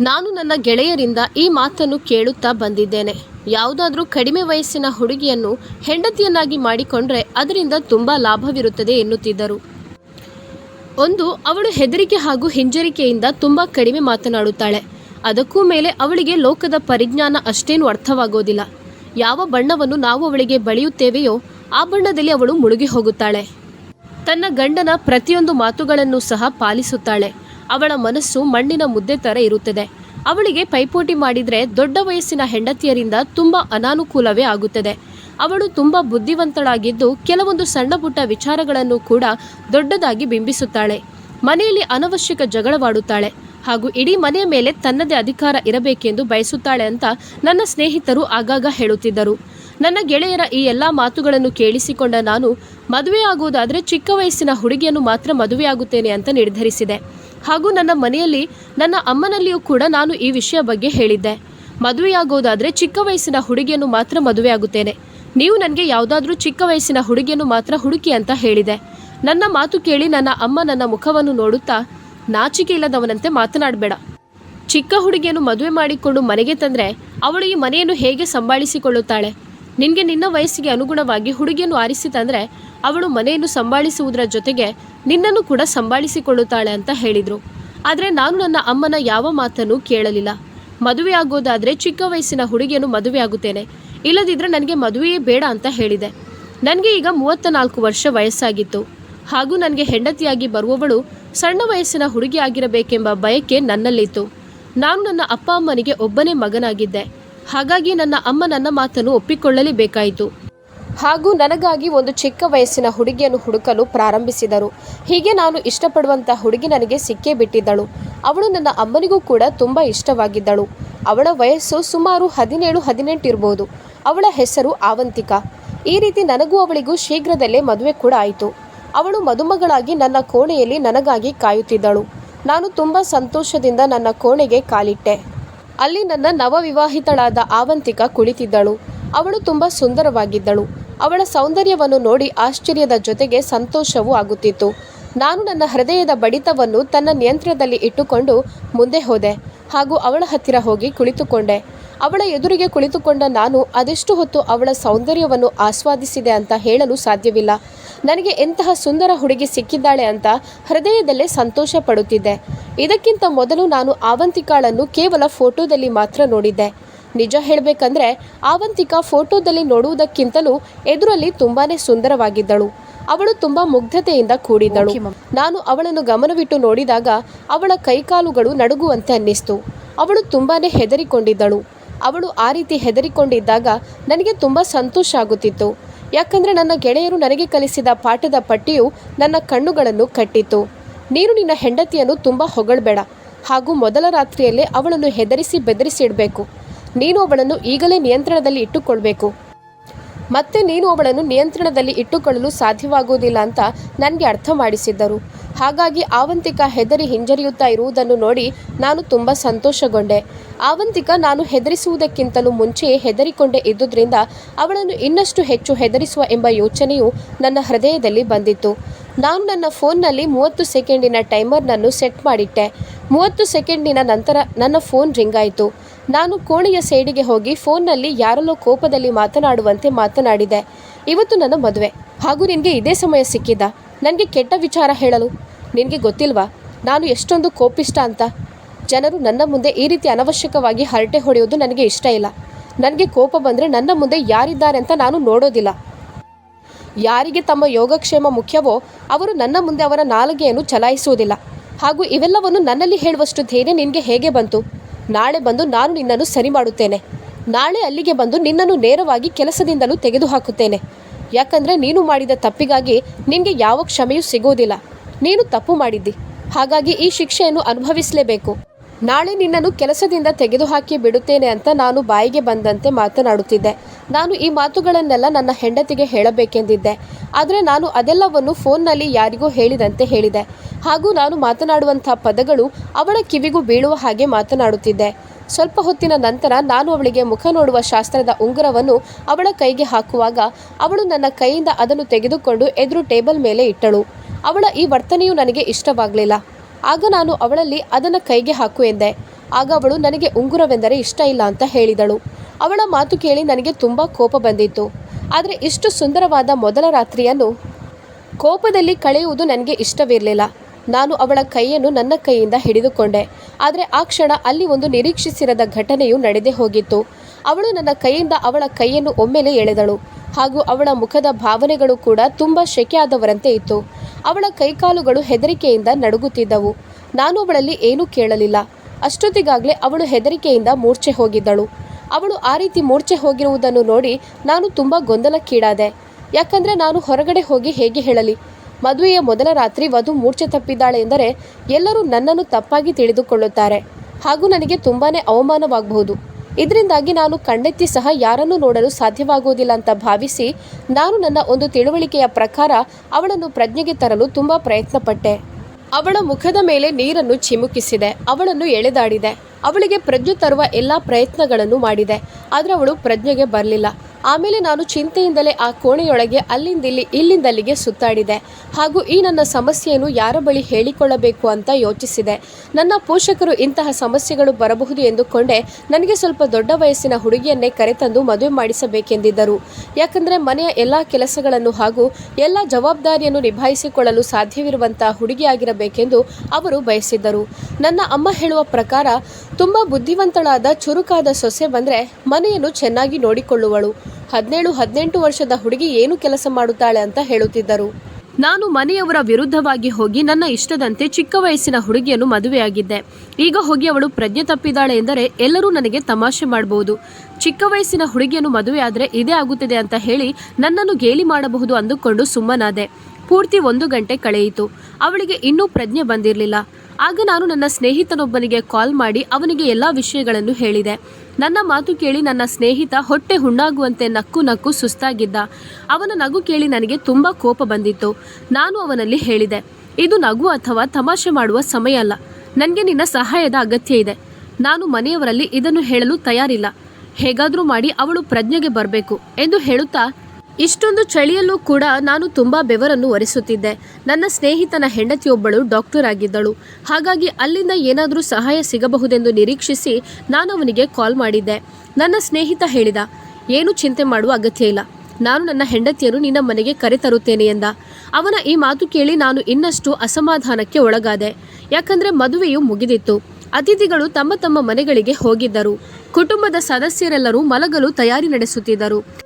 ನಾನು ನನ್ನ ಗೆಳೆಯರಿಂದ ಈ ಮಾತನ್ನು ಕೇಳುತ್ತಾ ಬಂದಿದ್ದೇನೆ. ಯಾವುದಾದ್ರೂ ಕಡಿಮೆ ವಯಸ್ಸಿನ ಹುಡುಗಿಯನ್ನು ಹೆಂಡತಿಯನ್ನಾಗಿ ಮಾಡಿಕೊಂಡ್ರೆ ಅದರಿಂದ ತುಂಬ ಲಾಭವಿರುತ್ತದೆ ಎನ್ನುತ್ತಿದ್ದರು. ಒಂದು, ಅವಳು ಹೆದರಿಕೆ ಹಾಗೂ ಹಿಂಜರಿಕೆಯಿಂದ ತುಂಬ ಕಡಿಮೆ ಮಾತನಾಡುತ್ತಾಳೆ. ಅದಕ್ಕೂ ಮೇಲೆ ಅವಳಿಗೆ ಲೋಕದ ಪರಿಜ್ಞಾನ ಅಷ್ಟೇನು ಅರ್ಥವಾಗೋದಿಲ್ಲ. ಯಾವ ಬಣ್ಣವನ್ನು ನಾವು ಅವಳಿಗೆ ಬಳಿಯುತ್ತೇವೆಯೋ ಆ ಬಣ್ಣದಲ್ಲಿ ಅವಳು ಮುಳುಗಿ ಹೋಗುತ್ತಾಳೆ. ತನ್ನ ಗಂಡನ ಪ್ರತಿಯೊಂದು ಮಾತುಗಳನ್ನು ಸಹ ಪಾಲಿಸುತ್ತಾಳೆ. ಅವಳ ಮನಸ್ಸು ಮಣ್ಣಿನ ಮುದ್ದೆ ಥರ ಇರುತ್ತದೆ. ಅವಳಿಗೆ ಪೈಪೋಟಿ ಮಾಡಿದರೆ ದೊಡ್ಡ ವಯಸ್ಸಿನ ಹೆಂಡತಿಯರಿಂದ ತುಂಬ ಅನಾನುಕೂಲವೇ ಆಗುತ್ತದೆ. ಅವಳು ತುಂಬ ಬುದ್ಧಿವಂತಳಾಗಿದ್ದು ಕೆಲವೊಂದು ಸಣ್ಣ ಪುಟ್ಟ ವಿಚಾರಗಳನ್ನು ಕೂಡ ದೊಡ್ಡದಾಗಿ ಬಿಂಬಿಸುತ್ತಾಳೆ. ಮನೆಯಲ್ಲಿ ಅನವಶ್ಯಕ ಜಗಳವಾಡುತ್ತಾಳೆ. ಹಾಗೂ ಇಡೀ ಮನೆಯ ಮೇಲೆ ತನ್ನದೇ ಅಧಿಕಾರ ಇರಬೇಕೆಂದು ಬಯಸುತ್ತಾಳೆ ಅಂತ ನನ್ನ ಸ್ನೇಹಿತರು ಆಗಾಗ ಹೇಳುತ್ತಿದ್ದರು. ನನ್ನ ಗೆಳೆಯರ ಈ ಎಲ್ಲ ಮಾತುಗಳನ್ನು ಕೇಳಿಸಿಕೊಂಡ ನಾನು ಮದುವೆಯಾಗುವುದಾದರೆ ಚಿಕ್ಕ ವಯಸ್ಸಿನ ಹುಡುಗಿಯನ್ನು ಮಾತ್ರ ಮದುವೆಯಾಗುತ್ತೇನೆ ಅಂತ ನಿರ್ಧರಿಸಿದೆ. ಹಾಗೂ ನನ್ನ ಮನೆಯಲ್ಲಿ, ನನ್ನ ಅಮ್ಮನಲ್ಲಿಯೂ ಕೂಡ ನಾನು ಈ ವಿಷಯ ಬಗ್ಗೆ ಹೇಳಿದ್ದೆ. ಮದುವೆಯಾಗುವುದಾದರೆ ಚಿಕ್ಕ ವಯಸ್ಸಿನ ಹುಡುಗಿಯನ್ನು ಮಾತ್ರ ಮದುವೆಯಾಗುತ್ತೇನೆ. ನೀವು ನನಗೆ ಯಾವುದಾದ್ರೂ ಚಿಕ್ಕ ವಯಸ್ಸಿನ ಹುಡುಗಿಯನ್ನು ಮಾತ್ರ ಹುಡುಕಿ ಅಂತ ಹೇಳಿದೆ. ನನ್ನ ಮಾತು ಕೇಳಿ ನನ್ನ ಅಮ್ಮ ನನ್ನ ಮುಖವನ್ನು ನೋಡುತ್ತಾ ನಾಚಿಕೆ ಇಲ್ಲದವನಂತೆ ಮಾತನಾಡಬೇಡ. ಚಿಕ್ಕ ಹುಡುಗಿಯನ್ನು ಮದುವೆ ಮಾಡಿಕೊಂಡು ಮನೆಗೆ ತಂದರೆ, ಅವಳು ಈ ಮನೆಯನ್ನು ಹೇಗೆ ಸಂಭಾಳಿಸಿಕೊಳ್ಳುತ್ತಾಳೆ? ನಿನಗೆ ನಿನ್ನ ವಯಸ್ಸಿಗೆ ಅನುಗುಣವಾಗಿ ಹುಡುಗಿಯನ್ನು ಆರಿಸಿ ತಂದರೆ ಅವಳು ಮನೆಯನ್ನು ಸಂಭಾಳಿಸುವುದರ ಜೊತೆಗೆ ನಿನ್ನನ್ನು ಕೂಡ ಸಂಭಾಳಿಸಿಕೊಳ್ಳುತ್ತಾಳೆ ಅಂತ ಹೇಳಿದರು. ಆದರೆ ನಾನು ನನ್ನ ಅಮ್ಮನ ಯಾವ ಮಾತನ್ನು ಕೇಳಲಿಲ್ಲ. ಮದುವೆಯಾಗೋದಾದರೆ ಚಿಕ್ಕ ವಯಸ್ಸಿನ ಹುಡುಗಿಯನ್ನು ಮದುವೆಯಾಗುತ್ತೇನೆ ಇಲ್ಲದಿದ್ದರೆ ನನಗೆ ಮದುವೆಯೇ ಬೇಡ ಅಂತ ಹೇಳಿದೆ. ನನಗೆ ಈಗ ಮೂವತ್ತ ನಾಲ್ಕು ವರ್ಷ ವಯಸ್ಸಾಗಿತ್ತು. ಹಾಗೂ ನನಗೆ ಹೆಂಡತಿಯಾಗಿ ಬರುವವಳು ಸಣ್ಣ ವಯಸ್ಸಿನ ಹುಡುಗಿ ಆಗಿರಬೇಕೆಂಬ ಬಯಕೆ ನನ್ನಲ್ಲಿತ್ತು. ನಾನು ನನ್ನ ಅಪ್ಪ ಅಮ್ಮನಿಗೆ ಒಬ್ಬನೇ ಮಗನಾಗಿದ್ದೆ. ಹಾಗಾಗಿ ನನ್ನ ಅಮ್ಮ ನನ್ನ ಮಾತನ್ನು ಒಪ್ಪಿಕೊಳ್ಳಲೇಬೇಕಾಯಿತು. ಹಾಗೂ ನನಗಾಗಿ ಒಂದು ಚಿಕ್ಕ ವಯಸ್ಸಿನ ಹುಡುಗಿಯನ್ನು ಹುಡುಕಲು ಪ್ರಾರಂಭಿಸಿದರು. ಹೀಗೆ ನಾನು ಇಷ್ಟಪಡುವಂಥ ಹುಡುಗಿ ನನಗೆ ಸಿಕ್ಕೇ ಬಿಟ್ಟಿದ್ದಳು. ಅವಳು ನನ್ನ ಅಮ್ಮನಿಗೂ ಕೂಡ ತುಂಬ ಇಷ್ಟವಾಗಿದ್ದಳು. ಅವಳ ವಯಸ್ಸು ಸುಮಾರು ಹದಿನೇಳು, ಹದಿನೆಂಟು ಇರ್ಬೋದು. ಅವಳ ಹೆಸರು ಆವಂತಿಕಾ. ಈ ರೀತಿ ನನಗೂ ಅವಳಿಗೂ ಶೀಘ್ರದಲ್ಲೇ ಮದುವೆ ಕೂಡ ಆಯಿತು. ಅವಳು ಮದುಮಗಳಾಗಿ ನನ್ನ ಕೋಣೆಯಲ್ಲಿ ನನಗಾಗಿ ಕಾಯುತ್ತಿದ್ದಳು. ನಾನು ತುಂಬ ಸಂತೋಷದಿಂದ ನನ್ನ ಕೋಣೆಗೆ ಕಾಲಿಟ್ಟೆ. ಅಲ್ಲಿ ನನ್ನ ನವವಿವಾಹಿತಳಾದ ಆವಂತಿಕ ಕುಳಿತಿದ್ದಳು. ಅವಳು ತುಂಬ ಸುಂದರವಾಗಿದ್ದಳು. ಅವಳ ಸೌಂದರ್ಯವನ್ನು ನೋಡಿ ಆಶ್ಚರ್ಯದ ಜೊತೆಗೆ ಸಂತೋಷವೂ ಆಗುತ್ತಿತ್ತು. ನಾನು ನನ್ನ ಹೃದಯದ ಬಡಿತವನ್ನು ತನ್ನ ನಿಯಂತ್ರಣದಲ್ಲಿ ಇಟ್ಟುಕೊಂಡು ಮುಂದೆ ಹೋದೆ ಹಾಗೂ ಅವಳ ಹತ್ತಿರ ಹೋಗಿ ಕುಳಿತುಕೊಂಡೆ. ಅವಳ ಎದುರಿಗೆ ಕುಳಿತುಕೊಂಡ ನಾನು ಅದೆಷ್ಟು ಹೊತ್ತು ಅವಳ ಸೌಂದರ್ಯವನ್ನು ಆಸ್ವಾದಿಸಿದೆ ಅಂತ ಹೇಳಲು ಸಾಧ್ಯವಿಲ್ಲ. ನನಗೆ ಎಂತಹ ಸುಂದರ ಹುಡುಗಿ ಸಿಕ್ಕಿದ್ದಾಳೆ ಅಂತ ಹೃದಯದಲ್ಲೇ ಸಂತೋಷ ಪಡುತ್ತಿದ್ದೆ. ಇದಕ್ಕಿಂತ ಮೊದಲು ನಾನು ಆವಂತಿಕಾಳನ್ನು ಕೇವಲ ಫೋಟೋದಲ್ಲಿ ಮಾತ್ರ ನೋಡಿದ್ದೆ. ನಿಜ ಹೇಳಬೇಕಂದ್ರೆ ಆವಂತಿಕಾ ಫೋಟೋದಲ್ಲಿ ನೋಡುವುದಕ್ಕಿಂತಲೂ ಎದುರಲ್ಲಿ ತುಂಬಾನೇ ಸುಂದರವಾಗಿದ್ದಳು. ಅವಳು ತುಂಬಾ ಮುಗ್ಧತೆಯಿಂದ ಕೂಡಿದ್ದಳು. ನಾನು ಅವಳನ್ನು ಗಮನವಿಟ್ಟು ನೋಡಿದಾಗ ಅವಳ ಕೈಕಾಲುಗಳು ನಡುಗುವಂತೆ ಅನ್ನಿಸ್ತು. ಅವಳು ತುಂಬಾನೇ ಹೆದರಿಕೊಂಡಿದ್ದಳು. ಅವಳು ಆ ರೀತಿ ಹೆದರಿಕೊಂಡಿದ್ದಾಗ ನನಗೆ ತುಂಬ ಸಂತೋಷ ಆಗುತ್ತಿತ್ತು. ಯಾಕಂದರೆ ನನ್ನ ಗೆಳೆಯರು ನನಗೆ ಕಲಿಸಿದ ಪಾಠದ ಪಟ್ಟಿಯು ನನ್ನ ಕಣ್ಣುಗಳನ್ನು ಕಟ್ಟಿತು ನೀನು ನಿನ್ನ ಹೆಂಡತಿಯನ್ನು ತುಂಬ ಹೊಗಳಬೇಡ. ಹಾಗೂ ಮೊದಲ ರಾತ್ರಿಯಲ್ಲೇ ಅವಳನ್ನು ಹೆದರಿಸಿ ಬೆದರಿಸಿ ಇಡಬೇಕು. ನೀನು ಅವಳನ್ನು ಈಗಲೇ ನಿಯಂತ್ರಣದಲ್ಲಿ ಇಟ್ಟುಕೊಳ್ಬೇಕು. ಮತ್ತೆ ನೀನು ಅವಳನ್ನು ನಿಯಂತ್ರಣದಲ್ಲಿ ಇಟ್ಟುಕೊಳ್ಳಲು ಸಾಧ್ಯವಾಗುವುದಿಲ್ಲ ಅಂತ ನನಗೆ ಅರ್ಥ ಮಾಡಿಸಿದ್ದರು. ಹಾಗಾಗಿ ಆವಂತಿಕ ಹೆದರಿ ಹಿಂಜರಿಯುತ್ತಾ ಇರುವುದನ್ನು ನೋಡಿ ನಾನು ತುಂಬ ಸಂತೋಷಗೊಂಡೆ. ಆವಂತಿಕ ನಾನು ಹೆದರಿಸುವುದಕ್ಕಿಂತಲೂ ಮುಂಚೆಯೇ ಹೆದರಿಕೊಂಡೇ ಇದ್ದುದರಿಂದ ಅವಳನ್ನು ಇನ್ನಷ್ಟು ಹೆಚ್ಚು ಹೆದರಿಸುವ ಎಂಬ ಯೋಚನೆಯು ನನ್ನ ಹೃದಯದಲ್ಲಿ ಬಂದಿತ್ತು. ನಾನು ನನ್ನ ಫೋನ್ನಲ್ಲಿ ಮೂವತ್ತು ಸೆಕೆಂಡಿನ ಟೈಮರ್ನನ್ನು ಸೆಟ್ ಮಾಡಿಟ್ಟೆ. ಮೂವತ್ತು ಸೆಕೆಂಡಿನ ನಂತರ ನನ್ನ ಫೋನ್ ರಿಂಗ್ ಆಯಿತು. ನಾನು ಕೋಣೆಯ ಸೈಡಿಗೆ ಹೋಗಿ ಫೋನ್ನಲ್ಲಿ ಯಾರಲ್ಲೋ ಕೋಪದಲ್ಲಿ ಮಾತನಾಡುವಂತೆ ಮಾತನಾಡಿದೆ. ಇವತ್ತು ನನ್ನ ಮದುವೆ. ಹಾಗೂ ನಿನಗೆ ಇದೇ ಸಮಯ ಸಿಕ್ಕಿದ್ದ ನನಗೆ ಕೆಟ್ಟ ವಿಚಾರ ಹೇಳಲು. ನಿನಗೆ ಗೊತ್ತಿಲ್ವಾ? ನಾನು ಎಷ್ಟೊಂದು ಕೋಪಿಷ್ಟ ಅಂತ. ಜನರು ನನ್ನ ಮುಂದೆ ಈ ರೀತಿ ಅನವಶ್ಯಕವಾಗಿ ಹರಟೆ ಹೊಡೆಯೋದು ನನಗೆ ಇಷ್ಟ ಇಲ್ಲ. ನನಗೆ ಕೋಪ ಬಂದರೆ ನನ್ನ ಮುಂದೆ ಯಾರಿದ್ದಾರೆ ಅಂತ ನಾನು ನೋಡೋದಿಲ್ಲ. ಯಾರಿಗೆ ತಮ್ಮ ಯೋಗಕ್ಷೇಮ ಮುಖ್ಯವೋ, ಅವರು ನನ್ನ ಮುಂದೆ ಅವರ ನಾಲಿಗೆಯನ್ನು ಚಲಾಯಿಸುವುದಿಲ್ಲ. ಹಾಗೂ ಇವೆಲ್ಲವನ್ನು ನನ್ನಲ್ಲಿ ಹೇಳುವಷ್ಟು ಧೈರ್ಯ ನಿನಗೆ ಹೇಗೆ ಬಂತು? ನಾಳೆ ಬಂದು ನಾನು ನಿನ್ನನ್ನು ಸರಿ ಮಾಡುತ್ತೇನೆ. ನಾಳೆ ಅಲ್ಲಿಗೆ ಬಂದು ನಿನ್ನನ್ನು ನೇರವಾಗಿ ಕೆಲಸದಿಂದಲೂ ತೆಗೆದುಹಾಕುತ್ತೇನೆ. ಯಾಕಂದರೆ ನೀನು ಮಾಡಿದ ತಪ್ಪಿಗಾಗಿ ನಿನಗೆ ಯಾವ ಕ್ಷಮೆಯೂ ಸಿಗೋದಿಲ್ಲ. ನೀನು ತಪ್ಪು ಮಾಡಿದ್ದಿ. ಹಾಗಾಗಿ ಈ ಶಿಕ್ಷೆಯನ್ನು ಅನುಭವಿಸಲೇಬೇಕು. ನಾಳೆ ನಿನ್ನನ್ನು ಕೆಲಸದಿಂದ ತೆಗೆದುಹಾಕಿ ಬಿಡುತ್ತೇನೆ ಅಂತ ನಾನು ಬಾಯಿಗೆ ಬಂದಂತೆ ಮಾತನಾಡುತ್ತಿದ್ದೆ. ನಾನು ಈ ಮಾತುಗಳನ್ನೆಲ್ಲ ನನ್ನ ಹೆಂಡತಿಗೆ ಹೇಳಬೇಕೆಂದಿದ್ದೆ. ಆದರೆ ನಾನು ಅದೆಲ್ಲವನ್ನು ಫೋನ್ನಲ್ಲಿ ಯಾರಿಗೂ ಹೇಳಿದಂತೆ ಹೇಳಿದೆ. ಹಾಗೂ ನಾನು ಮಾತನಾಡುವಂಥ ಪದಗಳು ಅವಳ ಕಿವಿಗೂ ಬೀಳುವ ಹಾಗೆ ಮಾತನಾಡುತ್ತಿದ್ದೆ. ಸ್ವಲ್ಪ ಹೊತ್ತಿನ ನಂತರ ನಾನು ಅವಳಿಗೆ ಮುಖ ನೋಡುವ ಶಾಸ್ತ್ರದ ಉಂಗುರವನ್ನು ಅವಳ ಕೈಗೆ ಹಾಕುವಾಗ ಅವಳು ನನ್ನ ಕೈಯಿಂದ ಅದನ್ನು ತೆಗೆದುಕೊಂಡು ಎದುರು ಟೇಬಲ್ ಮೇಲೆ ಇಟ್ಟಳು. ಅವಳ ಈ ವರ್ತನೆಯು ನನಗೆ ಇಷ್ಟವಾಗಲಿಲ್ಲ. ಆಗ ನಾನು ಅವಳಲ್ಲಿ ಅದನ್ನು ಕೈಗೆ ಹಾಕು ಎಂದೆ. ಆಗ ಅವಳು ನನಗೆ ಉಂಗುರವೆಂದರೆ ಇಷ್ಟ ಇಲ್ಲ ಅಂತ ಹೇಳಿದಳು. ಅವಳ ಮಾತು ಕೇಳಿ ನನಗೆ ತುಂಬ ಕೋಪ ಬಂದಿತ್ತು. ಆದರೆ ಇಷ್ಟು ಸುಂದರವಾದ ಮೊದಲ ರಾತ್ರಿಯನ್ನು ಕೋಪದಲ್ಲಿ ಕಳೆಯುವುದು ನನಗೆ ಇಷ್ಟವಿರಲಿಲ್ಲ. ನಾನು ಅವಳ ಕೈಯನ್ನು ನನ್ನ ಕೈಯಿಂದ ಹಿಡಿದುಕೊಂಡೆ. ಆದರೆ ಆ ಕ್ಷಣ ಅಲ್ಲಿ ಒಂದು ನಿರೀಕ್ಷಿಸಿರದ ಘಟನೆಯು ನಡೆದೇ ಹೋಗಿತ್ತು. ಅವಳು ನನ್ನ ಕೈಯಿಂದ ಅವಳ ಕೈಯನ್ನು ಒಮ್ಮೆಲೆ ಎಳೆದಳು. ಹಾಗೂ ಅವಳ ಮುಖದ ಭಾವನೆಗಳು ಕೂಡ ತುಂಬ ಶೆಕೆಯಾದವರಂತೆ ಇತ್ತು. ಅವಳ ಕೈಕಾಲುಗಳು ಹೆದರಿಕೆಯಿಂದ ನಡುಗುತ್ತಿದ್ದವು. ನಾನು ಅವಳಲ್ಲಿ ಏನೂ ಕೇಳಲಿಲ್ಲ. ಅಷ್ಟೊತ್ತಿಗಾಗಲೇ ಅವಳು ಹೆದರಿಕೆಯಿಂದ ಮೂರ್ಛೆ ಹೋಗಿದ್ದಳು. ಅವಳು ಆ ರೀತಿ ಮೂರ್ಛೆ ಹೋಗಿರುವುದನ್ನು ನೋಡಿ ನಾನು ತುಂಬ ಗೊಂದಲಕ್ಕೀಡಾದೆ. ಯಾಕಂದರೆ ನಾನು ಹೊರಗಡೆ ಹೋಗಿ ಹೇಗೆ ಹೇಳಲಿ? ಮದುವೆಯ ಮೊದಲ ರಾತ್ರಿ ವಧು ಮೂರ್ಛೆ ತಪ್ಪಿದ್ದಾಳೆ ಎಂದರೆ ಎಲ್ಲರೂ ನನ್ನನ್ನು ತಪ್ಪಾಗಿ ತಿಳಿದುಕೊಳ್ಳುತ್ತಾರೆ. ಹಾಗೂ ನನಗೆ ತುಂಬಾ ಅವಮಾನವಾಗಬಹುದು. ಇದರಿಂದಾಗಿ ನಾನು ಕಣ್ಣೆತ್ತಿ ಸಹ ಯಾರನ್ನೂ ನೋಡಲು ಸಾಧ್ಯವಾಗುವುದಿಲ್ಲ ಅಂತ ಭಾವಿಸಿ ನಾನು ನನ್ನ ಒಂದು ತಿಳುವಳಿಕೆಯ ಪ್ರಕಾರ ಅವಳನ್ನು ಪ್ರಜ್ಞೆಗೆ ತರಲು ತುಂಬ ಪ್ರಯತ್ನಪಟ್ಟೆ. ಅವಳ ಮುಖದ ಮೇಲೆ ನೀರನ್ನು ಚಿಮುಕಿಸಿದೆ. ಅವಳನ್ನು ಎಳೆದಾಡಿದೆ. ಅವಳಿಗೆ ಪ್ರಜ್ಞೆ ತರುವ ಎಲ್ಲ ಪ್ರಯತ್ನಗಳನ್ನು ಮಾಡಿದೆ. ಆದರೆ ಅವಳು ಪ್ರಜ್ಞೆಗೆ ಬರಲಿಲ್ಲ. ಆಮೇಲೆ ನಾನು ಚಿಂತೆಯಿಂದಲೇ ಆ ಕೋಣೆಯೊಳಗೆ ಅಲ್ಲಿಂದಿಲ್ಲಿ ಇಲ್ಲಿಂದಲ್ಲಿಗೆ ಸುತ್ತಾಡಿದೆ. ಹಾಗೂ ಈ ನನ್ನ ಸಮಸ್ಯೆಯನ್ನು ಯಾರ ಬಳಿ ಹೇಳಿಕೊಳ್ಳಬೇಕು ಅಂತ ಯೋಚಿಸಿದೆ. ನನ್ನ ಪೋಷಕರು ಇಂತಹ ಸಮಸ್ಯೆಗಳು ಬರಬಹುದು ಎಂದುಕೊಂಡೆ ನನಗೆ ಸ್ವಲ್ಪ ದೊಡ್ಡ ವಯಸ್ಸಿನ ಹುಡುಗಿಯನ್ನೇ ಕರೆತಂದು ಮದುವೆ ಮಾಡಿಸಬೇಕೆಂದಿದ್ದರು. ಯಾಕಂದರೆ ಮನೆಯ ಎಲ್ಲ ಕೆಲಸಗಳನ್ನು ಹಾಗೂ ಎಲ್ಲ ಜವಾಬ್ದಾರಿಯನ್ನು ನಿಭಾಯಿಸಿಕೊಳ್ಳಲು ಸಾಧ್ಯವಿರುವಂತಹ ಹುಡುಗಿಯಾಗಿರಬೇಕೆಂದು ಅವರು ಬಯಸಿದ್ದರು. ನನ್ನ ಅಮ್ಮ ಹೇಳುವ ಪ್ರಕಾರ ತುಂಬ ಬುದ್ಧಿವಂತಳಾದ ಚುರುಕಾದ ಸೊಸೆ ಬಂದರೆ ಮನೆಯನ್ನು ಚೆನ್ನಾಗಿ ನೋಡಿಕೊಳ್ಳುವಳು. ಹದಿನೇಳು, ಹದಿನೆಂಟು ವರ್ಷದ ಹುಡುಗಿ ಏನು ಕೆಲಸ ಮಾಡುತ್ತಾಳೆ ಅಂತ ಹೇಳುತ್ತಿದ್ದರು. ನಾನು ಮನೆಯವರ ವಿರುದ್ಧವಾಗಿ ಹೋಗಿ ನನ್ನ ಇಷ್ಟದಂತೆ ಚಿಕ್ಕ ವಯಸ್ಸಿನ ಹುಡುಗಿಯನ್ನು ಮದುವೆಯಾಗಿದ್ದೆ. ಈಗ ಹೋಗಿ ಅವಳು ಪ್ರಜ್ಞೆ ತಪ್ಪಿದ್ದಾಳೆ ಎಂದರೆ ಎಲ್ಲರೂ ನನಗೆ ತಮಾಷೆ ಮಾಡಬಹುದು ಚಿಕ್ಕ ವಯಸ್ಸಿನ ಹುಡುಗಿಯನ್ನು ಮದುವೆಯಾದರೆ ಇದೇ ಆಗುತ್ತದೆ ಅಂತ ಹೇಳಿ ನನ್ನನ್ನು ಗೇಲಿ ಮಾಡಬಹುದು ಅಂದುಕೊಂಡು ಸುಮ್ಮನಾದೆ. ಪೂರ್ತಿ ಒಂದು ಗಂಟೆ ಕಳೆಯಿತು. ಅವಳಿಗೆ ಇನ್ನೂ ಪ್ರಜ್ಞೆ ಬಂದಿರಲಿಲ್ಲ. ಆಗ ನಾನು ನನ್ನ ಸ್ನೇಹಿತನೊಬ್ಬನಿಗೆ ಕಾಲ್ ಮಾಡಿ ಅವನಿಗೆ ಎಲ್ಲ ವಿಷಯಗಳನ್ನು ಹೇಳಿದೆ. ನನ್ನ ಮಾತು ಕೇಳಿ ನನ್ನ ಸ್ನೇಹಿತ ಹೊಟ್ಟೆ ಹುಣ್ಣಾಗುವಂತೆ ನಕ್ಕು ನಕ್ಕು ಸುಸ್ತಾಗಿದ್ದ. ಅವನ ನಗು ಕೇಳಿ ನನಗೆ ತುಂಬ ಕೋಪ ಬಂದಿತ್ತು. ನಾನು ಅವನಲ್ಲಿ ಹೇಳಿದೆ, ಇದು ನಗು ಅಥವಾ ತಮಾಷೆ ಮಾಡುವ ಸಮಯ ಅಲ್ಲ. ನನಗೆ ನಿನ್ನ ಸಹಾಯದ ಅಗತ್ಯ ಇದೆ. ನಾನು ಮನೆಯವರಲ್ಲಿ ಇದನ್ನು ಹೇಳಲು ತಯಾರಿಲ್ಲ. ಹೇಗಾದರೂ ಮಾಡಿ ಅವಳು ಪ್ರಜ್ಞೆಗೆ ಬರಬೇಕು ಎಂದು ಹೇಳುತ್ತಾ ಇಷ್ಟೊಂದು ಚಳಿಯಲ್ಲೂ ಕೂಡ ನಾನು ತುಂಬ ಬೆವರನ್ನು ಒರೆಸುತ್ತಿದ್ದೆ. ನನ್ನ ಸ್ನೇಹಿತನ ಹೆಂಡತಿಯೊಬ್ಬಳು ಡಾಕ್ಟರ್ ಆಗಿದ್ದಳು. ಹಾಗಾಗಿ ಅಲ್ಲಿಂದ ಏನಾದರೂ ಸಹಾಯ ಸಿಗಬಹುದೆಂದು ನಿರೀಕ್ಷಿಸಿ ನಾನು ಅವನಿಗೆ ಕಾಲ್ ಮಾಡಿದ್ದೆ. ನನ್ನ ಸ್ನೇಹಿತ ಹೇಳಿದ, ಏನು ಚಿಂತೆ ಮಾಡುವ ಅಗತ್ಯ ಇಲ್ಲ. ನಾನು ನನ್ನ ಹೆಂಡತಿಯನ್ನು ನಿನ್ನ ಮನೆಗೆ ಕರೆತರುತ್ತೇನೆ ಎಂದ. ಅವನ ಈ ಮಾತು ಕೇಳಿ ನಾನು ಇನ್ನಷ್ಟು ಅಸಮಾಧಾನಕ್ಕೆ ಒಳಗಾದೆ. ಯಾಕಂದ್ರೆ ಮದುವೆಯು ಮುಗಿದಿತ್ತು. ಅತಿಥಿಗಳು ತಮ್ಮ ತಮ್ಮ ಮನೆಗಳಿಗೆ ಹೋಗಿದ್ದರು. ಕುಟುಂಬದ ಸದಸ್ಯರೆಲ್ಲರೂ ಮಲಗಲು ತಯಾರಿ ನಡೆಸುತ್ತಿದ್ದರು.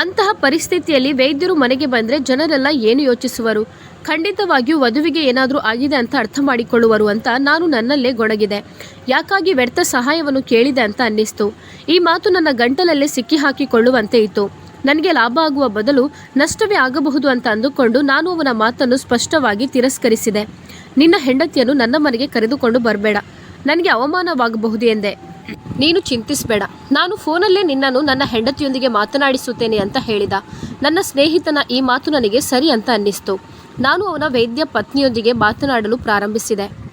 ಅಂತಹ ಪರಿಸ್ಥಿತಿಯಲ್ಲಿ ವೈದ್ಯರು ಮನೆಗೆ ಬಂದರೆ ಜನರೆಲ್ಲ ಏನು ಯೋಚಿಸುವರು? ಖಂಡಿತವಾಗಿಯೂ ವಧುವಿಗೆ ಏನಾದರೂ ಆಗಿದೆ ಅಂತ ಅರ್ಥ ಮಾಡಿಕೊಳ್ಳುವರು ಅಂತ ನಾನು ನನ್ನಲ್ಲೇ ಗೊಡಗಿದೆ ಯಾಕಾಗಿ ವ್ಯರ್ಥ ಸಹಾಯವನ್ನು ಕೇಳಿದೆ ಅಂತ ಅನ್ನಿಸ್ತು. ಈ ಮಾತು ನನ್ನ ಗಂಟಲಲ್ಲೇ ಸಿಕ್ಕಿ ಹಾಕಿಕೊಳ್ಳುವಂತೆ ಇತ್ತು. ನನಗೆ ಲಾಭ ಆಗುವ ಬದಲು ನಷ್ಟವೇ ಆಗಬಹುದು ಅಂತ ಅಂದುಕೊಂಡು ನಾನು ಅವನ ಮಾತನ್ನು ಸ್ಪಷ್ಟವಾಗಿ ತಿರಸ್ಕರಿಸಿದೆ. ನಿನ್ನ ಹೆಂಡತಿಯನ್ನು ನನ್ನ ಮನೆಗೆ ಕರೆದುಕೊಂಡು ಬರಬೇಡ. ನನಗೆ ಅವಮಾನವಾಗಬಹುದು ಎಂದೆ. ನೀನು ಚಿಂತಿಸಬೇಡ. ನಾನು ಫೋನಲ್ಲೇ ನಿನ್ನನ್ನು ನನ್ನ ಹೆಂಡತಿಯೊಂದಿಗೆ ಮಾತನಾಡಿಸುತ್ತೇನೆ ಅಂತ ಹೇಳಿದ. ನನ್ನ ಸ್ನೇಹಿತನ ಈ ಮಾತು ನನಗೆ ಸರಿ ಅಂತ ಅನ್ನಿಸ್ತು. ನಾನು ಅವನ ವೈದ್ಯ ಪತ್ನಿಯೊಂದಿಗೆ ಮಾತನಾಡಲು ಪ್ರಾರಂಭಿಸಿದೆ.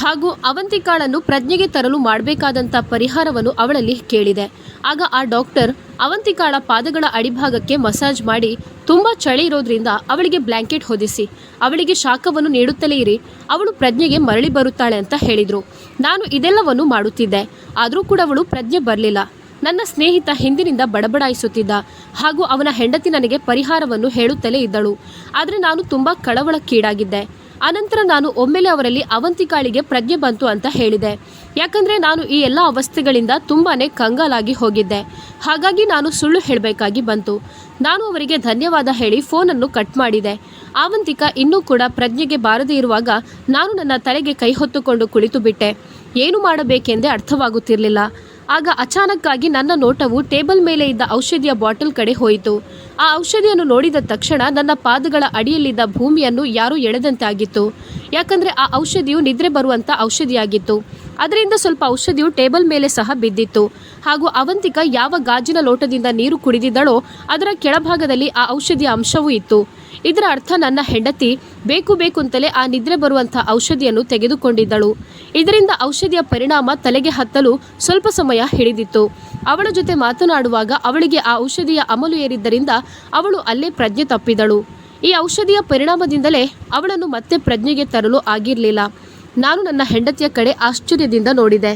ಹಾಗೂ ಅವಂತಿಕಾಳನ್ನು ಪ್ರಜ್ಞೆಗೆ ತರಲು ಮಾಡಬೇಕಾದಂಥ ಪರಿಹಾರವನ್ನು ಅವಳಲ್ಲಿ ಕೇಳಿದೆ. ಆಗ ಆ ಡಾಕ್ಟರ್ ಅವಂತಿಕಾಳ ಪಾದಗಳ ಅಡಿಭಾಗಕ್ಕೆ ಮಸಾಜ್ ಮಾಡಿ ತುಂಬ ಚಳಿ ಇರೋದ್ರಿಂದ ಅವಳಿಗೆ ಬ್ಲ್ಯಾಂಕೆಟ್ ಹೊದಿಸಿ, ಅವಳಿಗೆ ಶಾಖವನ್ನು ನೀಡುತ್ತಲೇ ಇರಿ, ಅವಳು ಪ್ರಜ್ಞೆಗೆ ಮರಳಿ ಬರುತ್ತಾಳೆ ಅಂತ ಹೇಳಿದರು. ನಾನು ಇದೆಲ್ಲವನ್ನು ಮಾಡುತ್ತಿದ್ದೆ, ಆದರೂ ಕೂಡ ಅವಳು ಪ್ರಜ್ಞೆ ಬರಲಿಲ್ಲ. ನನ್ನ ಸ್ನೇಹಿತ ಹಿಂದಿನಿಂದ ಬಡಬಡಾಯಿಸುತ್ತಿದ್ದ ಹಾಗೂ ಅವನ ಹೆಂಡತಿ ನನಗೆ ಪರಿಹಾರವನ್ನು ಹೇಳುತ್ತಲೇ ಇದ್ದಳು. ಆದರೆ ನಾನು ತುಂಬ ಕಳವಳಕ್ಕೀಡಾಗಿದ್ದೆ. ಅನಂತರ ನಾನು ಒಮ್ಮೆಲೆ ಅವರಲ್ಲಿ ಅವಂತಿಕಾಳಿಗೆ ಪ್ರಜ್ಞೆ ಬಂತು ಅಂತ ಹೇಳಿದೆ. ಯಾಕಂದ್ರೆ ನಾನು ಈ ಎಲ್ಲ ಅವಸ್ಥೆಗಳಿಂದ ತುಂಬಾನೇ ಕಂಗಾಲಾಗಿ ಹೋಗಿದ್ದೆ. ಹಾಗಾಗಿ ನಾನು ಸುಳ್ಳು ಹೇಳಬೇಕಾಗಿ ಬಂತು. ನಾನು ಅವರಿಗೆ ಧನ್ಯವಾದ ಹೇಳಿ ಫೋನನ್ನು ಕಟ್ ಮಾಡಿದೆ. ಅವಂತಿಕ ಇನ್ನೂ ಕೂಡ ಪ್ರಜ್ಞೆಗೆ ಬಾರದೇ ಇರುವಾಗ ನಾನು ನನ್ನ ತಲೆಗೆ ಕೈ ಹೊತ್ತುಕೊಂಡು ಕುಳಿತು ಬಿಟ್ಟೆ ಏನು ಮಾಡಬೇಕೆಂದೇ ಅರ್ಥವಾಗುತ್ತಿರಲಿಲ್ಲ. ಆಗ ಅಚಾನಕ್ಕಾಗಿ ನನ್ನ ನೋಟವು ಟೇಬಲ್ ಮೇಲೆ ಇದ್ದ ಔಷಧಿಯ ಬಾಟಲ್ ಕಡೆ ಹೋಯಿತು. ಆ ಔಷಧಿಯನ್ನು ನೋಡಿದ ತಕ್ಷಣ ನನ್ನ ಪಾದಗಳ ಅಡಿಯಲ್ಲಿದ್ದ ಭೂಮಿಯನ್ನು ಯಾರೂ ಎಳೆದಂತೆ ಆಗಿತ್ತು ಯಾಕಂದ್ರೆ ಆ ಔಷಧಿಯು ನಿದ್ರೆ ಬರುವಂತ ಔಷಧಿಯಾಗಿತ್ತು. ಅದರಿಂದ ಸ್ವಲ್ಪ ಔಷಧಿಯು ಟೇಬಲ್ ಮೇಲೆ ಸಹ ಬಿದ್ದಿತ್ತು. ಹಾಗೂ ಅವಂತಿಕ ಯಾವ ಗಾಜಿನ ಲೋಟದಿಂದ ನೀರು ಕುಡಿದಿದ್ದಳೋ ಅದರ ಕೆಳಭಾಗದಲ್ಲಿ ಆ ಔಷಧಿಯ ಅಂಶವೂ ಇತ್ತು. ಇದರ ಅರ್ಥ ನನ್ನ ಹೆಂಡತಿ ಬೇಕು ಬೇಕು ಅಂತಲೇ ಆ ನಿದ್ರೆ ಬರುವಂಥ ಔಷಧಿಯನ್ನು ತೆಗೆದುಕೊಂಡಿದ್ದಳು. ಇದರಿಂದ ಔಷಧಿಯ ಪರಿಣಾಮ ತಲೆಗೆ ಹತ್ತಲು ಸ್ವಲ್ಪ ಸಮಯ ಹಿಡಿದಿತ್ತು. ಅವಳ ಜೊತೆ ಮಾತನಾಡುವಾಗ ಅವಳಿಗೆ ಆ ಔಷಧಿಯ ಅಮಲು ಏರಿದ್ದರಿಂದ ಅವಳು ಅಲ್ಲೇ ಪ್ರಜ್ಞೆ ತಪ್ಪಿದಳು. ಈ ಔಷಧಿಯ ಪರಿಣಾಮದಿಂದಲೇ ಅವಳನ್ನು ಮತ್ತೆ ಪ್ರಜ್ಞೆಗೆ ತರಲು ಆಗಿರಲಿಲ್ಲ. ನಾನು ನನ್ನ ಹೆಂಡತಿಯ ಕಡೆ ಆಶ್ಚರ್ಯದಿಂದ ನೋಡಿದೆ.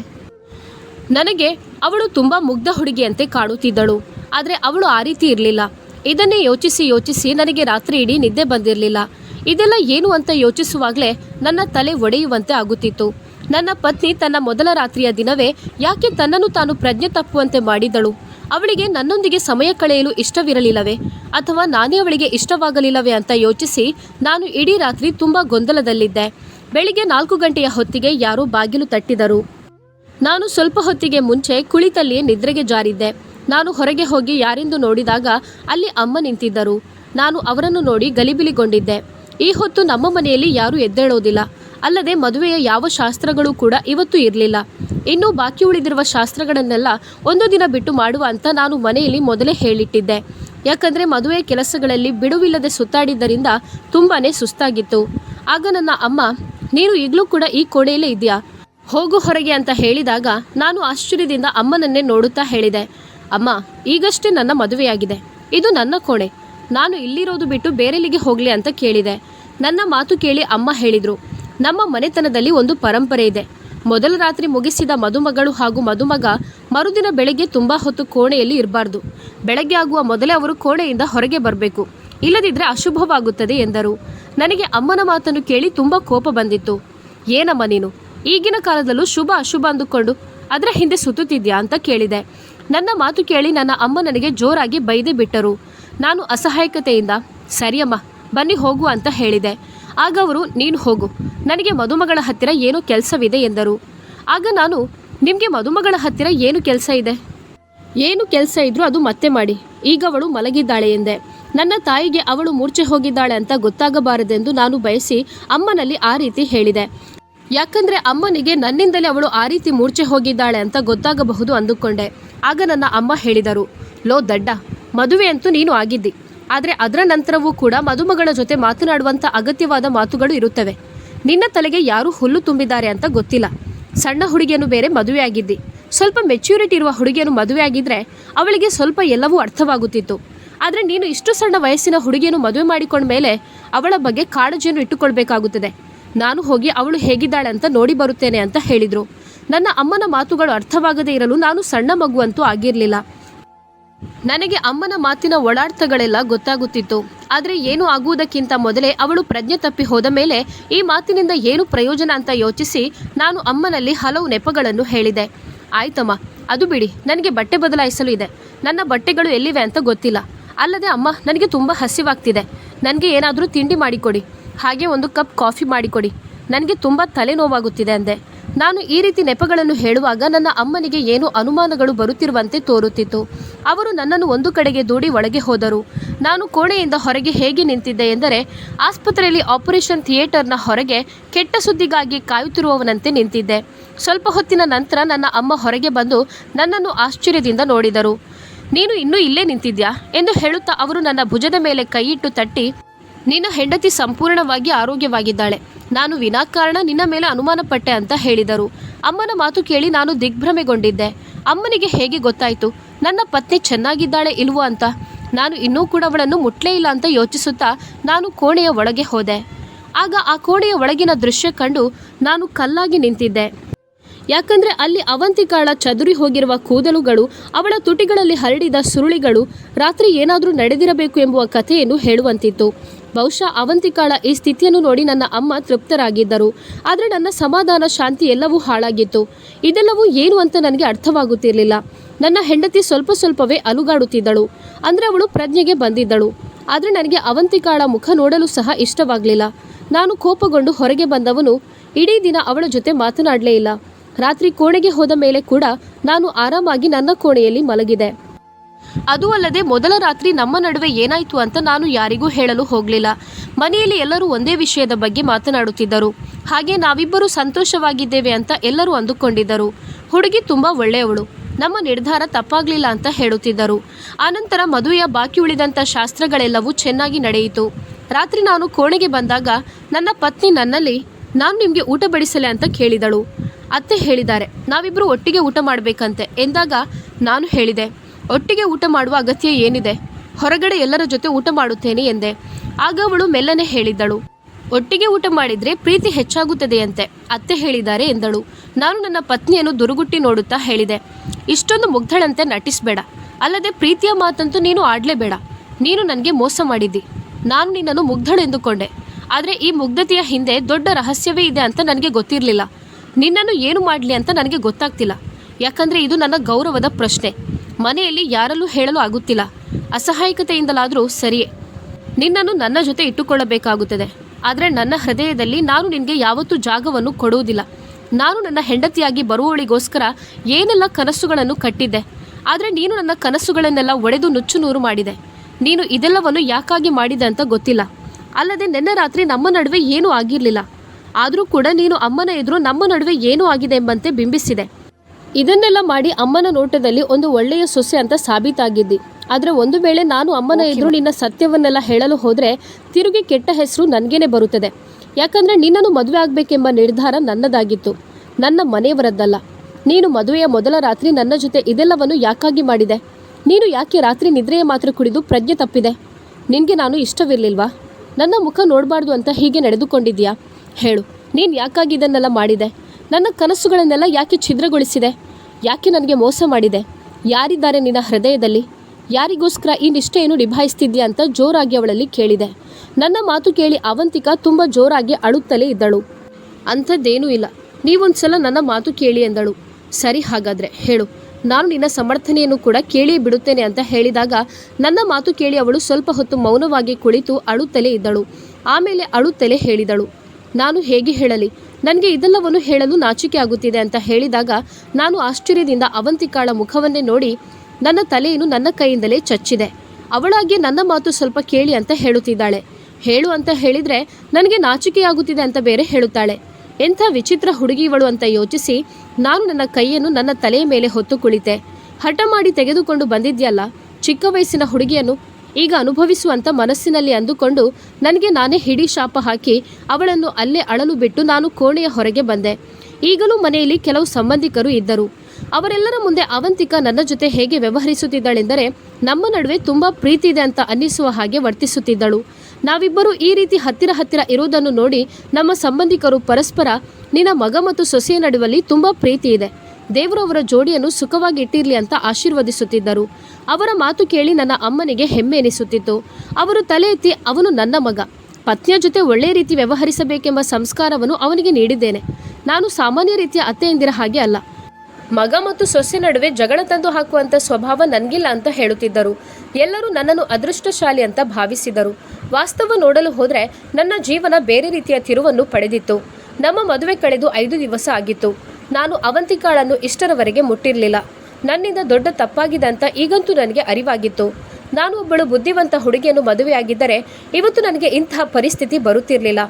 ನನಗೆ ಅವಳು ತುಂಬ ಮುಗ್ಧ ಹುಡುಗಿಯಂತೆ ಕಾಣುತ್ತಿದ್ದಳು ಆದರೆ ಅವಳು ಆ ರೀತಿ ಇರಲಿಲ್ಲ. ಇದನ್ನೇ ಯೋಚಿಸಿ ಯೋಚಿಸಿ ನನಗೆ ರಾತ್ರಿ ಇಡೀ ನಿದ್ದೆ ಬಂದಿರಲಿಲ್ಲ. ಇದೆಲ್ಲ ಏನು ಅಂತ ಯೋಚಿಸುವಾಗಲೇ ನನ್ನ ತಲೆ ಒಡೆಯುವಂತೆ ಆಗುತ್ತಿತ್ತು. ನನ್ನ ಪತ್ನಿ ತನ್ನ ಮೊದಲ ರಾತ್ರಿಯ ದಿನವೇ ಯಾಕೆ ತನ್ನನ್ನು ತಾನು ಪ್ರಜ್ಞೆ ತಪ್ಪುವಂತೆ ಮಾಡಿದಳು. ಅವಳಿಗೆ ನನ್ನೊಂದಿಗೆ ಸಮಯ ಕಳೆಯಲು ಇಷ್ಟವಿರಲಿಲ್ಲವೇ? ಅಥವಾ ನಾನೇ ಅವಳಿಗೆ ಇಷ್ಟವಾಗಲಿಲ್ಲವೇ ಅಂತ ಯೋಚಿಸಿ ನಾನು ಇಡೀ ರಾತ್ರಿ ತುಂಬ ಗೊಂದಲದಲ್ಲಿದ್ದೆ. ಬೆಳಿಗ್ಗೆ ನಾಲ್ಕು ಗಂಟೆಯ ಹೊತ್ತಿಗೆ ಯಾರೋ ಬಾಗಿಲು ತಟ್ಟಿದರು. ನಾನು ಸ್ವಲ್ಪ ಹೊತ್ತಿಗೆ ಮುಂಚೆ ಕುಳಿತಲ್ಲಿ ನಿದ್ರೆಗೆ ಜಾರಿದ್ದೆ. ನಾನು ಹೊರಗೆ ಹೋಗಿ ಯಾರೆಂದು ನೋಡಿದಾಗ ಅಲ್ಲಿ ಅಮ್ಮ ನಿಂತಿದ್ದರು. ನಾನು ಅವರನ್ನು ನೋಡಿ ಗಲಿಬಿಲಿಗೊಂಡಿದ್ದೆ. ಈ ಹೊತ್ತು ನಮ್ಮ ಮನೆಯಲ್ಲಿ ಯಾರೂ ಎದ್ದೇಳೋದಿಲ್ಲ. ಅಲ್ಲದೆ ಮದುವೆಯ ಯಾವ ಶಾಸ್ತ್ರಗಳು ಕೂಡ ಇವತ್ತು ಇರಲಿಲ್ಲ. ಇನ್ನೂ ಬಾಕಿ ಉಳಿದಿರುವ ಶಾಸ್ತ್ರಗಳನ್ನೆಲ್ಲ ಒಂದು ದಿನ ಬಿಟ್ಟು ಮಾಡುವ ಅಂತ ನಾನು ಮನೆಯಲ್ಲಿ ಮೊದಲೇ ಹೇಳಿಟ್ಟಿದ್ದೆ. ಯಾಕಂದರೆ ಮದುವೆ ಕೆಲಸಗಳಲ್ಲಿ ಬಿಡುವಿಲ್ಲದೆ ಸುತ್ತಾಡಿದ್ದರಿಂದ ತುಂಬಾ ಸುಸ್ತಾಗಿತ್ತು. ಆಗ ನನ್ನ ಅಮ್ಮ ನೀನು ಈಗಲೂ ಕೂಡ ಈ ಕೋಣೆಯಲ್ಲೇ ಇದೆಯಾ ಹೋಗು ಹೊರಗೆ ಅಂತ ಹೇಳಿದಾಗ ನಾನು ಆಶ್ಚರ್ಯದಿಂದ ಅಮ್ಮನನ್ನೇ ನೋಡುತ್ತಾ ಹೇಳಿದೆ. ಅಮ್ಮ, ಈಗಷ್ಟೇ ನನ್ನ ಮದುವೆಯಾಗಿದೆ. ಇದು ನನ್ನ ಕೋಣೆ. ನಾನು ಇಲ್ಲಿರೋದು ಬಿಟ್ಟು ಬೇರೆಲ್ಲಿಗೆ ಹೋಗಲಿ ಅಂತ ಕೇಳಿದೆ. ನನ್ನ ಮಾತು ಕೇಳಿ ಅಮ್ಮ ಹೇಳಿದರು. ನಮ್ಮ ಮನೆತನದಲ್ಲಿ ಒಂದು ಪರಂಪರೆ ಇದೆ. ಮೊದಲ ರಾತ್ರಿ ಮುಗಿಸಿದ ಮದುಮಗಳು ಹಾಗೂ ಮದುಮಗ ಮರುದಿನ ಬೆಳಗ್ಗೆ ತುಂಬ ಹೊತ್ತು ಕೋಣೆಯಲ್ಲಿ ಇರಬಾರ್ದು. ಬೆಳಗ್ಗೆ ಆಗುವ ಮೊದಲೇ ಅವರು ಕೋಣೆಯಿಂದ ಹೊರಗೆ ಬರಬೇಕು. ಇಲ್ಲದಿದ್ದರೆ ಅಶುಭವಾಗುತ್ತದೆ ಎಂದರು. ನನಗೆ ಅಮ್ಮನ ಮಾತನ್ನು ಕೇಳಿ ತುಂಬ ಕೋಪ ಬಂದಿತ್ತು. ಏನಮ್ಮ ನೀನು? ಈಗಿನ ಕಾಲದಲ್ಲೂ ಶುಭ ಅಶುಭ ಅಂದುಕೊಂಡು ಅದರ ಹಿಂದೆ ಸುತ್ತುತ್ತಿದ್ಯಾ ಅಂತ ಕೇಳಿದೆ. ನನ್ನ ಮಾತು ಕೇಳಿ ನನ್ನ ಅಮ್ಮ ನನಗೆ ಜೋರಾಗಿ ಬೈದೆ ಬಿಟ್ಟರು. ನಾನು ಅಸಹಾಯಕತೆಯಿಂದ, ಸರಿಯಮ್ಮ, ಬನ್ನಿ ಹೋಗು ಅಂತ ಹೇಳಿದೆ. ಆಗ ಅವರು, ನೀನು ಹೋಗು. ನನಗೆ ಮದುಮಗಳ ಹತ್ತಿರ ಏನು ಕೆಲಸವಿದೆ ಎಂದರು. ಆಗ ನಾನು, ನಿಮಗೆ ಮದುಮಗಳ ಹತ್ತಿರ ಏನು ಕೆಲಸ ಇದೆ? ಏನು ಕೆಲಸ ಇದ್ರೂ ಅದು ಮತ್ತೆ ಮಾಡಿ. ಈಗ ಅವಳು ಮಲಗಿದ್ದಾಳೆ ಎಂದೆ. ನನ್ನ ತಾಯಿಗೆ ಅವಳು ಮೂರ್ಛೆ ಹೋಗಿದ್ದಾಳೆ ಅಂತ ಗೊತ್ತಾಗಬಾರದೆಂದು ನಾನು ಬಯಸಿ ಅಮ್ಮನಲ್ಲಿ ಆ ರೀತಿ ಹೇಳಿದೆ. ಯಾಕಂದ್ರೆ ಅಮ್ಮನಿಗೆ ನನ್ನಿಂದಲೇ ಅವಳು ಆ ರೀತಿ ಮೂರ್ಛೆ ಹೋಗಿದ್ದಾಳೆ ಅಂತ ಗೊತ್ತಾಗಬಹುದು ಅಂದುಕೊಂಡೆ. ಆಗ ನನ್ನ ಅಮ್ಮ ಹೇಳಿದರು, ಲೋ ದಡ್ಡ, ಮದುವೆ ಅಂತೂ ನೀನು ಆಗಿದ್ದಿ. ಆದರೆ ಅದರ ನಂತರವೂ ಕೂಡ ಮದುಮಗಳ ಜೊತೆ ಮಾತನಾಡುವಂಥ ಅಗತ್ಯವಾದ ಮಾತುಗಳು ಇರುತ್ತವೆ. ನಿನ್ನ ತಲೆಗೆ ಯಾರು ಹುಲ್ಲು ತುಂಬಿದ್ದಾರೆ ಅಂತ ಗೊತ್ತಿಲ್ಲ. ಸಣ್ಣ ಹುಡುಗಿಯನ್ನು ಬೇರೆ ಮದುವೆಯಾಗಿದ್ದಿ ಸ್ವಲ್ಪ ಮೆಚ್ಯೂರಿಟಿ ಇರುವ ಹುಡುಗಿಯನ್ನು ಮದುವೆಯಾಗಿದ್ದರೆ ಅವಳಿಗೆ ಸ್ವಲ್ಪ ಎಲ್ಲವೂ ಅರ್ಥವಾಗುತ್ತಿತ್ತು. ಆದರೆ ನೀನು ಇಷ್ಟು ಸಣ್ಣ ವಯಸ್ಸಿನ ಹುಡುಗಿಯನ್ನು ಮದುವೆ ಮಾಡಿಕೊಂಡ ಮೇಲೆ ಅವಳ ಬಗ್ಗೆ ಕಾಳಜಿಯನ್ನು ಇಟ್ಟುಕೊಳ್ಬೇಕಾಗುತ್ತದೆ. ನಾನು ಹೋಗಿ ಅವಳು ಹೇಗಿದ್ದಾಳೆ ಅಂತ ನೋಡಿ ಬರುತ್ತೇನೆ ಅಂತ ಹೇಳಿದರು. ನನ್ನ ಅಮ್ಮನ ಮಾತುಗಳು ಅರ್ಥವಾಗದೇ ಇರಲು ನಾನು ಸಣ್ಣ ಮಗುವಂತೂ ಆಗಿರಲಿಲ್ಲ. ನನಗೆ ಅಮ್ಮನ ಮಾತಿನ ಒಳಾರ್ಥಗಳೆಲ್ಲ ಗೊತ್ತಾಗುತ್ತಿತ್ತು. ಆದರೆ ಏನು ಆಗುವುದಕ್ಕಿಂತ ಮೊದಲೇ ಅವಳು ಪ್ರಜ್ಞೆ ತಪ್ಪಿ ಹೋದ ಮೇಲೆ ಈ ಮಾತಿನಿಂದ ಏನು ಪ್ರಯೋಜನ ಅಂತ ಯೋಚಿಸಿ ನಾನು ಅಮ್ಮನಲ್ಲಿ ಹಲವು ನೆಪಗಳನ್ನು ಹೇಳಿದೆ. ಆಯ್ತಮ್ಮ, ಅದು ಬಿಡಿ. ನನಗೆ ಬಟ್ಟೆ ಬದಲಾಯಿಸಲು ಇದೆ. ನನ್ನ ಬಟ್ಟೆಗಳು ಎಲ್ಲಿವೆ ಅಂತ ಗೊತ್ತಿಲ್ಲ. ಅಲ್ಲದೆ ಅಮ್ಮ, ನನಗೆ ತುಂಬ ಹಸಿವಾಗ್ತಿದೆ. ನನಗೆ ಏನಾದರೂ ತಿಂಡಿ ಮಾಡಿಕೊಡಿ. ಹಾಗೆ ಒಂದು ಕಪ್ ಕಾಫಿ ಮಾಡಿಕೊಡಿ. ನನಗೆ ತುಂಬ ತಲೆನೋವಾಗುತ್ತಿದೆ ಅಂದೆ. ನಾನು ಈ ರೀತಿ ನೆಪಗಳನ್ನು ಹೇಳುವಾಗ ನನ್ನ ಅಮ್ಮನಿಗೆ ಏನು ಅನುಮಾನಗಳು ಬರುತ್ತಿರುವಂತೆ ತೋರುತ್ತಿತ್ತು. ಅವರು ನನ್ನನ್ನು ಒಂದು ಕಡೆಗೆ ದೂಡಿ ಒಳಗೆ ಹೋದರು. ನಾನು ಕೋಣೆಯಿಂದ ಹೊರಗೆ ಹೇಗೆ ನಿಂತಿದ್ದೆ ಎಂದರೆ, ಆಸ್ಪತ್ರೆಯಲ್ಲಿ ಆಪರೇಷನ್ ಥಿಯೇಟರ್ನ ಹೊರಗೆ ಕೆಟ್ಟ ಸುದ್ದಿಗಾಗಿ ಕಾಯುತ್ತಿರುವವನಂತೆ ನಿಂತಿದ್ದೆ. ಸ್ವಲ್ಪ ಹೊತ್ತಿನ ನಂತರ ನನ್ನ ಅಮ್ಮ ಹೊರಗೆ ಬಂದು ನನ್ನನ್ನು ಆಶ್ಚರ್ಯದಿಂದ ನೋಡಿದರು. ನೀನು ಇನ್ನೂ ಇಲ್ಲೇ ನಿಂತಿದ್ಯಾ? ಎಂದು ಹೇಳುತ್ತಾ ಅವರು ನನ್ನ ಭುಜದ ಮೇಲೆ ಕೈಯಿಟ್ಟು ತಟ್ಟಿ ನಿನ್ನ ಹೆಂಡತಿ ಸಂಪೂರ್ಣವಾಗಿ ಆರೋಗ್ಯವಾಗಿದ್ದಾಳೆ. ನಾನು ವಿನಾಕಾರಣ ನಿನ್ನ ಮೇಲೆ ಅನುಮಾನ ಪಟ್ಟೆ ಅಂತ ಹೇಳಿದರು. ಅಮ್ಮನ ಮಾತು ಕೇಳಿ ನಾನು ದಿಗ್ಭ್ರಮೆಗೊಂಡಿದ್ದೆ. ಅಮ್ಮನಿಗೆ ಹೇಗೆ ಗೊತ್ತಾಯಿತು? ನನ್ನ ಪತ್ನಿ ಚೆನ್ನಾಗಿದ್ದಾಳೆ ಇಲ್ವೋ ಅಂತ? ನಾನು ಇನ್ನೂ ಕೂಡ ಅವಳನ್ನು ಮುಟ್ಲೇ ಇಲ್ಲ ಅಂತ ಯೋಚಿಸುತ್ತಾ ನಾನು ಕೋಣೆಯ ಒಳಗೆ ಹೋದೆ. ಆಗ ಆ ಕೋಣೆಯ ಒಳಗಿನ ದೃಶ್ಯ ಕಂಡು ನಾನು ಕಲ್ಲಾಗಿ ನಿಂತಿದ್ದೆ. ಯಾಕಂದ್ರೆ ಅಲ್ಲಿ ಅವಂತಿಕಾಳ ಚದುರಿ ಹೋಗಿರುವ ಕೂದಲುಗಳು, ಅವಳ ತುಟಿಗಳಲ್ಲಿ ಹರಡಿದ ಸುರುಳಿಗಳು ರಾತ್ರಿ ಏನಾದರೂ ನಡೆದಿರಬೇಕು ಎಂಬುವ ಕಥೆಯನ್ನು ಹೇಳುವಂತಿತ್ತು. ಬಹುಶಃ ಅವಂತಿಕಾಳ ಈ ಸ್ಥಿತಿಯನ್ನು ನೋಡಿ ನನ್ನ ಅಮ್ಮ ತೃಪ್ತರಾಗಿದ್ದರು. ಆದರೆ ನನ್ನ ಸಮಾಧಾನ ಶಾಂತಿ ಎಲ್ಲವೂ ಹಾಳಾಗಿತ್ತು. ಇದೆಲ್ಲವೂ ಏನು ಅಂತ ನನಗೆ ಅರ್ಥವಾಗುತ್ತಿರಲಿಲ್ಲ. ನನ್ನ ಹೆಂಡತಿ ಸ್ವಲ್ಪ ಸ್ವಲ್ಪವೇ ಅಲುಗಾಡುತ್ತಿದ್ದಳು. ಅಂದರೆ ಅವಳು ಪ್ರಜ್ಞೆಗೆ ಬಂದಿದ್ದಳು. ಆದರೆ ನನಗೆ ಅವಂತಿಕಾಳ ಮುಖ ನೋಡಲು ಸಹ ಇಷ್ಟವಾಗಲಿಲ್ಲ. ನಾನು ಕೋಪಗೊಂಡು ಹೊರಗೆ ಬಂದವನು ಇಡೀ ದಿನ ಅವಳ ಜೊತೆ ಮಾತನಾಡಲೇ ಇಲ್ಲ. ರಾತ್ರಿ ಕೋಣೆಗೆ ಹೋದ ಮೇಲೆ ಕೂಡ ನಾನು ಆರಾಮಾಗಿ ನನ್ನ ಕೋಣೆಯಲ್ಲಿ ಮಲಗಿದೆ. ಅದು ಅಲ್ಲದೆ ಮೊದಲ ರಾತ್ರಿ ನಮ್ಮ ನಡುವೆ ಏನಾಯಿತು ಅಂತ ನಾನು ಯಾರಿಗೂ ಹೇಳಲು ಹೋಗಲಿಲ್ಲ. ಮನೆಯಲ್ಲಿ ಎಲ್ಲರೂ ಒಂದೇ ವಿಷಯದ ಬಗ್ಗೆ ಮಾತನಾಡುತ್ತಿದ್ದರು. ಹಾಗೆ ನಾವಿಬ್ಬರು ಸಂತೋಷವಾಗಿದ್ದೇವೆ ಅಂತ ಎಲ್ಲರೂ ಅಂದುಕೊಂಡಿದ್ದರು. ಹುಡುಗಿ ತುಂಬ ಒಳ್ಳೆಯವಳು. ನಮ್ಮ ನಿರ್ಧಾರ ತಪ್ಪಾಗಲಿಲ್ಲ ಅಂತ ಹೇಳುತ್ತಿದ್ದರು. ಆನಂತರ ಮದುವೆಯ ಬಾಕಿ ಉಳಿದಂಥ ಶಾಸ್ತ್ರಗಳೆಲ್ಲವೂ ಚೆನ್ನಾಗಿ ನಡೆಯಿತು. ರಾತ್ರಿ ನಾನು ಕೋಣೆಗೆ ಬಂದಾಗ ನನ್ನ ಪತ್ನಿ ನನ್ನಲ್ಲಿ, ನಾನು ನಿಮಗೆ ಊಟ ಬಡಿಸಲೆ ಅಂತ ಕೇಳಿದಳು. ಅತ್ತೆ ಹೇಳಿದ್ದಾರೆ ನಾವಿಬ್ಬರು ಒಟ್ಟಿಗೆ ಊಟ ಮಾಡಬೇಕಂತೆ ಎಂದಾಗ ನಾನು ಹೇಳಿದೆ, ಒಟ್ಟಿಗೆ ಊಟ ಮಾಡುವ ಅಗತ್ಯ ಏನಿದೆ? ಹೊರಗಡೆ ಎಲ್ಲರ ಜೊತೆ ಊಟ ಮಾಡುತ್ತೇನೆ ಎಂದೆ. ಆಗ ಅವಳು ಮೆಲ್ಲನೆ ಹೇಳಿದ್ದಳು, ಒಟ್ಟಿಗೆ ಊಟ ಮಾಡಿದ್ರೆ ಪ್ರೀತಿ ಹೆಚ್ಚಾಗುತ್ತದೆಯಂತೆ, ಅತ್ತೆ ಹೇಳಿದ್ದಾರೆ ಎಂದಳು. ನಾನು ನನ್ನ ಪತ್ನಿಯನ್ನು ದುರುಗುಟ್ಟಿ ನೋಡುತ್ತಾ ಹೇಳಿದೆ, ಇಷ್ಟೊಂದು ಮುಗ್ಧಳಂತೆ ನಟಿಸಬೇಡ, ಅಲ್ಲದೆ ಪ್ರೀತಿಯ ಮಾತಂತೂ ನೀನು ಆಡಲೇಬೇಡ, ನೀನು ನನಗೆ ಮೋಸ ಮಾಡಿದ್ದಿ, ನಾನು ನಿನ್ನನ್ನು ಮುಗ್ಧಳೆಂದುಕೊಂಡೆ, ಆದರೆ ಈ ಮುಗ್ಧತೆಯ ಹಿಂದೆ ದೊಡ್ಡ ರಹಸ್ಯವೇ ಇದೆ ಅಂತ ನನಗೆ ಗೊತ್ತಿರಲಿಲ್ಲ. ನಿನ್ನನ್ನು ಏನು ಮಾಡಲಿ ಅಂತ ನನಗೆ ಗೊತ್ತಾಗ್ತಿಲ್ಲ. ಯಾಕಂದರೆ ಇದು ನನ್ನ ಗೌರವದ ಪ್ರಶ್ನೆ. ಮನೆಯಲ್ಲಿ ಯಾರಲ್ಲೂ ಹೇಳಲು ಆಗುತ್ತಿಲ್ಲ. ಅಸಹಾಯಕತೆಯಿಂದಲಾದರೂ ಸರಿಯೇ. ನಿನ್ನನ್ನು ನನ್ನ ಜೊತೆ ಇಟ್ಟುಕೊಳ್ಳಬೇಕಾಗುತ್ತದೆ. ಆದರೆ ನನ್ನ ಹೃದಯದಲ್ಲಿ ನಾನು ನಿನಗೆ ಯಾವತ್ತೂ ಜಾಗವನ್ನು ಕೊಡುವುದಿಲ್ಲ. ನಾನು ನನ್ನ ಹೆಂಡತಿಯಾಗಿ ಬರುವವಳಿಗೋಸ್ಕರ ಏನೆಲ್ಲ ಕನಸುಗಳನ್ನು ಕಟ್ಟಿದ್ದೆ. ಆದರೆ ನೀನು ನನ್ನ ಕನಸುಗಳನ್ನೆಲ್ಲ ಒಡೆದು ನುಚ್ಚು ನೂರು ಮಾಡಿದೆ. ನೀನು ಇದೆಲ್ಲವನ್ನು ಯಾಕಾಗಿ ಮಾಡಿದೆ ಅಂತ ಗೊತ್ತಿಲ್ಲ. ಅಲ್ಲದೆ ನಿನ್ನೆ ರಾತ್ರಿ ನಮ್ಮ ನಡುವೆ ಏನೂ ಆಗಿರಲಿಲ್ಲ. ಆದರೂ ಕೂಡ ನೀನು ಅಮ್ಮನ ಎದುರು ನಮ್ಮ ನಡುವೆ ಏನೂ ಆಗಿದೆ ಎಂಬಂತೆ ಬಿಂಬಿಸಿದೆ. ಇದನ್ನೆಲ್ಲ ಮಾಡಿ ಅಮ್ಮನ ನೋಟದಲ್ಲಿ ಒಂದು ಒಳ್ಳೆಯ ಸೊಸೆ ಅಂತ ಸಾಬೀತಾಗಿದ್ದಿ. ಆದರೆ ಒಂದು ವೇಳೆ ನಾನು ಅಮ್ಮನ ಎದುರು ನಿನ್ನ ಸತ್ಯವನ್ನೆಲ್ಲ ಹೇಳಲು ಹೋದರೆ ತಿರುಗಿ ಕೆಟ್ಟ ಹೆಸರು ನನಗೇನೆ ಬರುತ್ತದೆ. ಯಾಕಂದರೆ ನಿನ್ನನ್ನು ಮದುವೆ ಆಗಬೇಕೆಂಬ ನಿರ್ಧಾರ ನನ್ನದಾಗಿತ್ತು. ನನ್ನ ಮನೆಯವರದ್ದಲ್ಲ. ನೀನು ಮದುವೆಯ ಮೊದಲ ರಾತ್ರಿ ನನ್ನ ಜೊತೆ ಇದೆಲ್ಲವನ್ನು ಯಾಕಾಗಿ ಮಾಡಿದೆ? ನೀನು ಯಾಕೆ ರಾತ್ರಿ ನಿದ್ರೆಯ ಮಾತ್ರ ಕುಡಿದು ಪ್ರಜ್ಞೆ ತಪ್ಪಿದೆ? ನಿನಗೆ ನಾನು ಇಷ್ಟವಿರಲಿಲ್ವಾ? ನನ್ನ ಮುಖ ನೋಡಬಾರ್ದು ಅಂತ ಹೀಗೆ ನಡೆದುಕೊಂಡಿದ್ಯಾ ಹೇಳು, ನೀನು ಯಾಕಾಗಿ ಇದನ್ನೆಲ್ಲ ಮಾಡಿದೆ? ನನ್ನ ಕನಸುಗಳನ್ನೆಲ್ಲ ಯಾಕೆ ಛಿದ್ರಗೊಳಿಸಿದೆ? ಯಾಕೆ ನನಗೆ ಮೋಸ ಮಾಡಿದೆ? ಯಾರಿದ್ದಾರೆ ನಿನ್ನ ಹೃದಯದಲ್ಲಿ? ಯಾರಿಗೋಸ್ಕರ ಈ ನಿಷ್ಠೆಯನ್ನು ನಿಭಾಯಿಸ್ತಿದ್ಯಾ ಅಂತ ಜೋರಾಗಿ ಅವಳಲ್ಲಿ ಕೇಳಿದೆ. ನನ್ನ ಮಾತು ಕೇಳಿ ಅವಂತಿಕಾ ತುಂಬ ಜೋರಾಗಿ ಅಳುತ್ತಲೇ ಇದ್ದಳು. ಅಂಥದ್ದೇನೂ ಇಲ್ಲ. ನೀವೊಂದ್ಸಲ ನನ್ನ ಮಾತು ಕೇಳಿ ಎಂದಳು. ಸರಿ ಹಾಗಾದ್ರೆ, ಹೇಳು, ನಾನು ನಿನ್ನ ಸಮರ್ಥನೆಯನ್ನು ಕೂಡ ಕೇಳಿ ಬಿಡುತ್ತೇನೆ ಅಂತ ಹೇಳಿದಾಗ ನನ್ನ ಮಾತು ಕೇಳಿ ಅವಳು ಸ್ವಲ್ಪ ಹೊತ್ತು ಮೌನವಾಗಿ ಕುಳಿತು ಅಳುತ್ತಲೇ ಇದ್ದಳು. ಆಮೇಲೆ ಅಳುತ್ತಲೇ ಹೇಳಿದಳು. ನಾನು ಹೇಗೆ ಹೇಳಲಿ? ನನಗೆ ಇದೆಲ್ಲವನ್ನು ಹೇಳಲು ನಾಚಿಕೆ ಆಗುತ್ತಿದೆ ಅಂತ ಹೇಳಿದಾಗ ನಾನು ಆಶ್ಚರ್ಯದಿಂದ ಅವಂತಿಕಾಳ ಮುಖವನ್ನೇ ನೋಡಿ ನನ್ನ ತಲೆಯನ್ನು ನನ್ನ ಕೈಯಿಂದಲೇ ಚಚ್ಚಿದೆ. ಅವಳಾಗೆ ನನ್ನ ಮಾತು ಸ್ವಲ್ಪ ಕೇಳಿ ಅಂತ ಹೇಳುತ್ತಿದ್ದಾಳೆ. ಹೇಳು ಅಂತ ಹೇಳಿದರೆ ನನಗೆ ನಾಚಿಕೆಯಾಗುತ್ತಿದೆ ಅಂತ ಬೇರೆ ಹೇಳುತ್ತಾಳೆ. ಎಂಥ ವಿಚಿತ್ರ ಹುಡುಗಿವಳು ಅಂತ ಯೋಚಿಸಿ ನಾನು ನನ್ನ ಕೈಯನ್ನು ನನ್ನ ತಲೆಯ ಮೇಲೆ ಹೊತ್ತು ಕುಳಿತೆ. ಹಠ ಮಾಡಿ ತೆಗೆದುಕೊಂಡು ಬಂದಿದ್ಯಲ್ಲ, ಚಿಕ್ಕ ವಯಸ್ಸಿನ ಹುಡುಗಿಯನ್ನು ಈಗ ಅನುಭವಿಸುವಂತ ಮನಸ್ಸಿನಲ್ಲಿ ಅಂದುಕೊಂಡು ನನಗೆ ನಾನೇ ಹಿಡಿ ಶಾಪ ಹಾಕಿ ಅವಳನ್ನು ಅಲ್ಲೇ ಅಳಲು ಬಿಟ್ಟು ನಾನು ಕೋಣೆಯ ಹೊರಗೆ ಬಂದೆ. ಈಗಲೂ ಮನೆಯಲ್ಲಿ ಕೆಲವು ಸಂಬಂಧಿಕರು ಇದ್ದರು. ಅವರೆಲ್ಲರ ಮುಂದೆ ಅವಂತಿಕ ನನ್ನ ಜೊತೆ ಹೇಗೆ ವ್ಯವಹರಿಸುತ್ತಿದ್ದಳೆಂದರೆ, ನಮ್ಮ ನಡುವೆ ತುಂಬ ಪ್ರೀತಿ ಇದೆ ಅಂತ ಅನ್ನಿಸುವ ಹಾಗೆ ವರ್ತಿಸುತ್ತಿದ್ದಳು. ನಾವಿಬ್ಬರು ಈ ರೀತಿ ಹತ್ತಿರ ಹತ್ತಿರ ಇರುವುದನ್ನು ನೋಡಿ ನಮ್ಮ ಸಂಬಂಧಿಕರು ಪರಸ್ಪರ, ನಿನ್ನ ಮಗ ಮತ್ತು ಸೊಸೆಯ ನಡುವಲ್ಲಿ ತುಂಬ ಪ್ರೀತಿ ಇದೆ. ದೇವರು ಅವರ ಜೋಡಿಯನ್ನು ಸುಖವಾಗಿ ಇಟ್ಟಿರಲಿ ಅಂತ ಆಶೀರ್ವದಿಸುತ್ತಿದ್ದರು. ಅವರ ಮಾತು ಕೇಳಿ ನನ್ನ ಅಮ್ಮನಿಗೆ ಹೆಮ್ಮೆ ಎನಿಸುತ್ತಿತ್ತು. ಅವರು ತಲೆ ಎತ್ತಿ, ಅವನು ನನ್ನ ಮಗ. ಪತ್ನಿಯ ಜೊತೆ ಒಳ್ಳೆಯ ರೀತಿ ವ್ಯವಹರಿಸಬೇಕೆಂಬ ಸಂಸ್ಕಾರವನ್ನು ಅವನಿಗೆ ನೀಡಿದ್ದೇನೆ. ನಾನು ಸಾಮಾನ್ಯ ರೀತಿಯ ಅತ್ತೆಯಂದಿರ ಹಾಗೆ ಅಲ್ಲ. ಮಗ ಮತ್ತು ಸೊಸೆ ನಡುವೆ ಜಗಳ ತಂದು ಹಾಕುವಂಥ ಸ್ವಭಾವ ನನಗಿಲ್ಲ ಅಂತ ಹೇಳುತ್ತಿದ್ದರು. ಎಲ್ಲರೂ ನನ್ನನ್ನು ಅದೃಷ್ಟಶಾಲಿ ಅಂತ ಭಾವಿಸಿದರು. ವಾಸ್ತವ ನೋಡಲು ಹೋದರೆ ನನ್ನ ಜೀವನ ಬೇರೆ ರೀತಿಯ ತಿರುವನ್ನು ಪಡೆದಿತ್ತು. ನಮ್ಮ ಮದುವೆ ಕಳೆದು ಐದು ದಿವಸ ಆಗಿತ್ತು. ನಾನು ಅವಂತಿಕಾಳನ್ನು ಇಷ್ಟರವರೆಗೆ ಮುಟ್ಟಿರಲಿಲ್ಲ. ನನ್ನಿಂದ ದೊಡ್ಡ ತಪ್ಪಾಗಿದೆ ಅಂತ ಈಗಂತೂ ನನಗೆ ಅರಿವಾಗಿತ್ತು. ನಾನು ಒಬ್ಬಳು ಬುದ್ಧಿವಂತ ಹುಡುಗಿಯನ್ನು ಮದುವೆಯಾಗಿದ್ದರೆ ಇವತ್ತು ನನಗೆ ಇಂತಹ ಪರಿಸ್ಥಿತಿ ಬರುತ್ತಿರಲಿಲ್ಲ.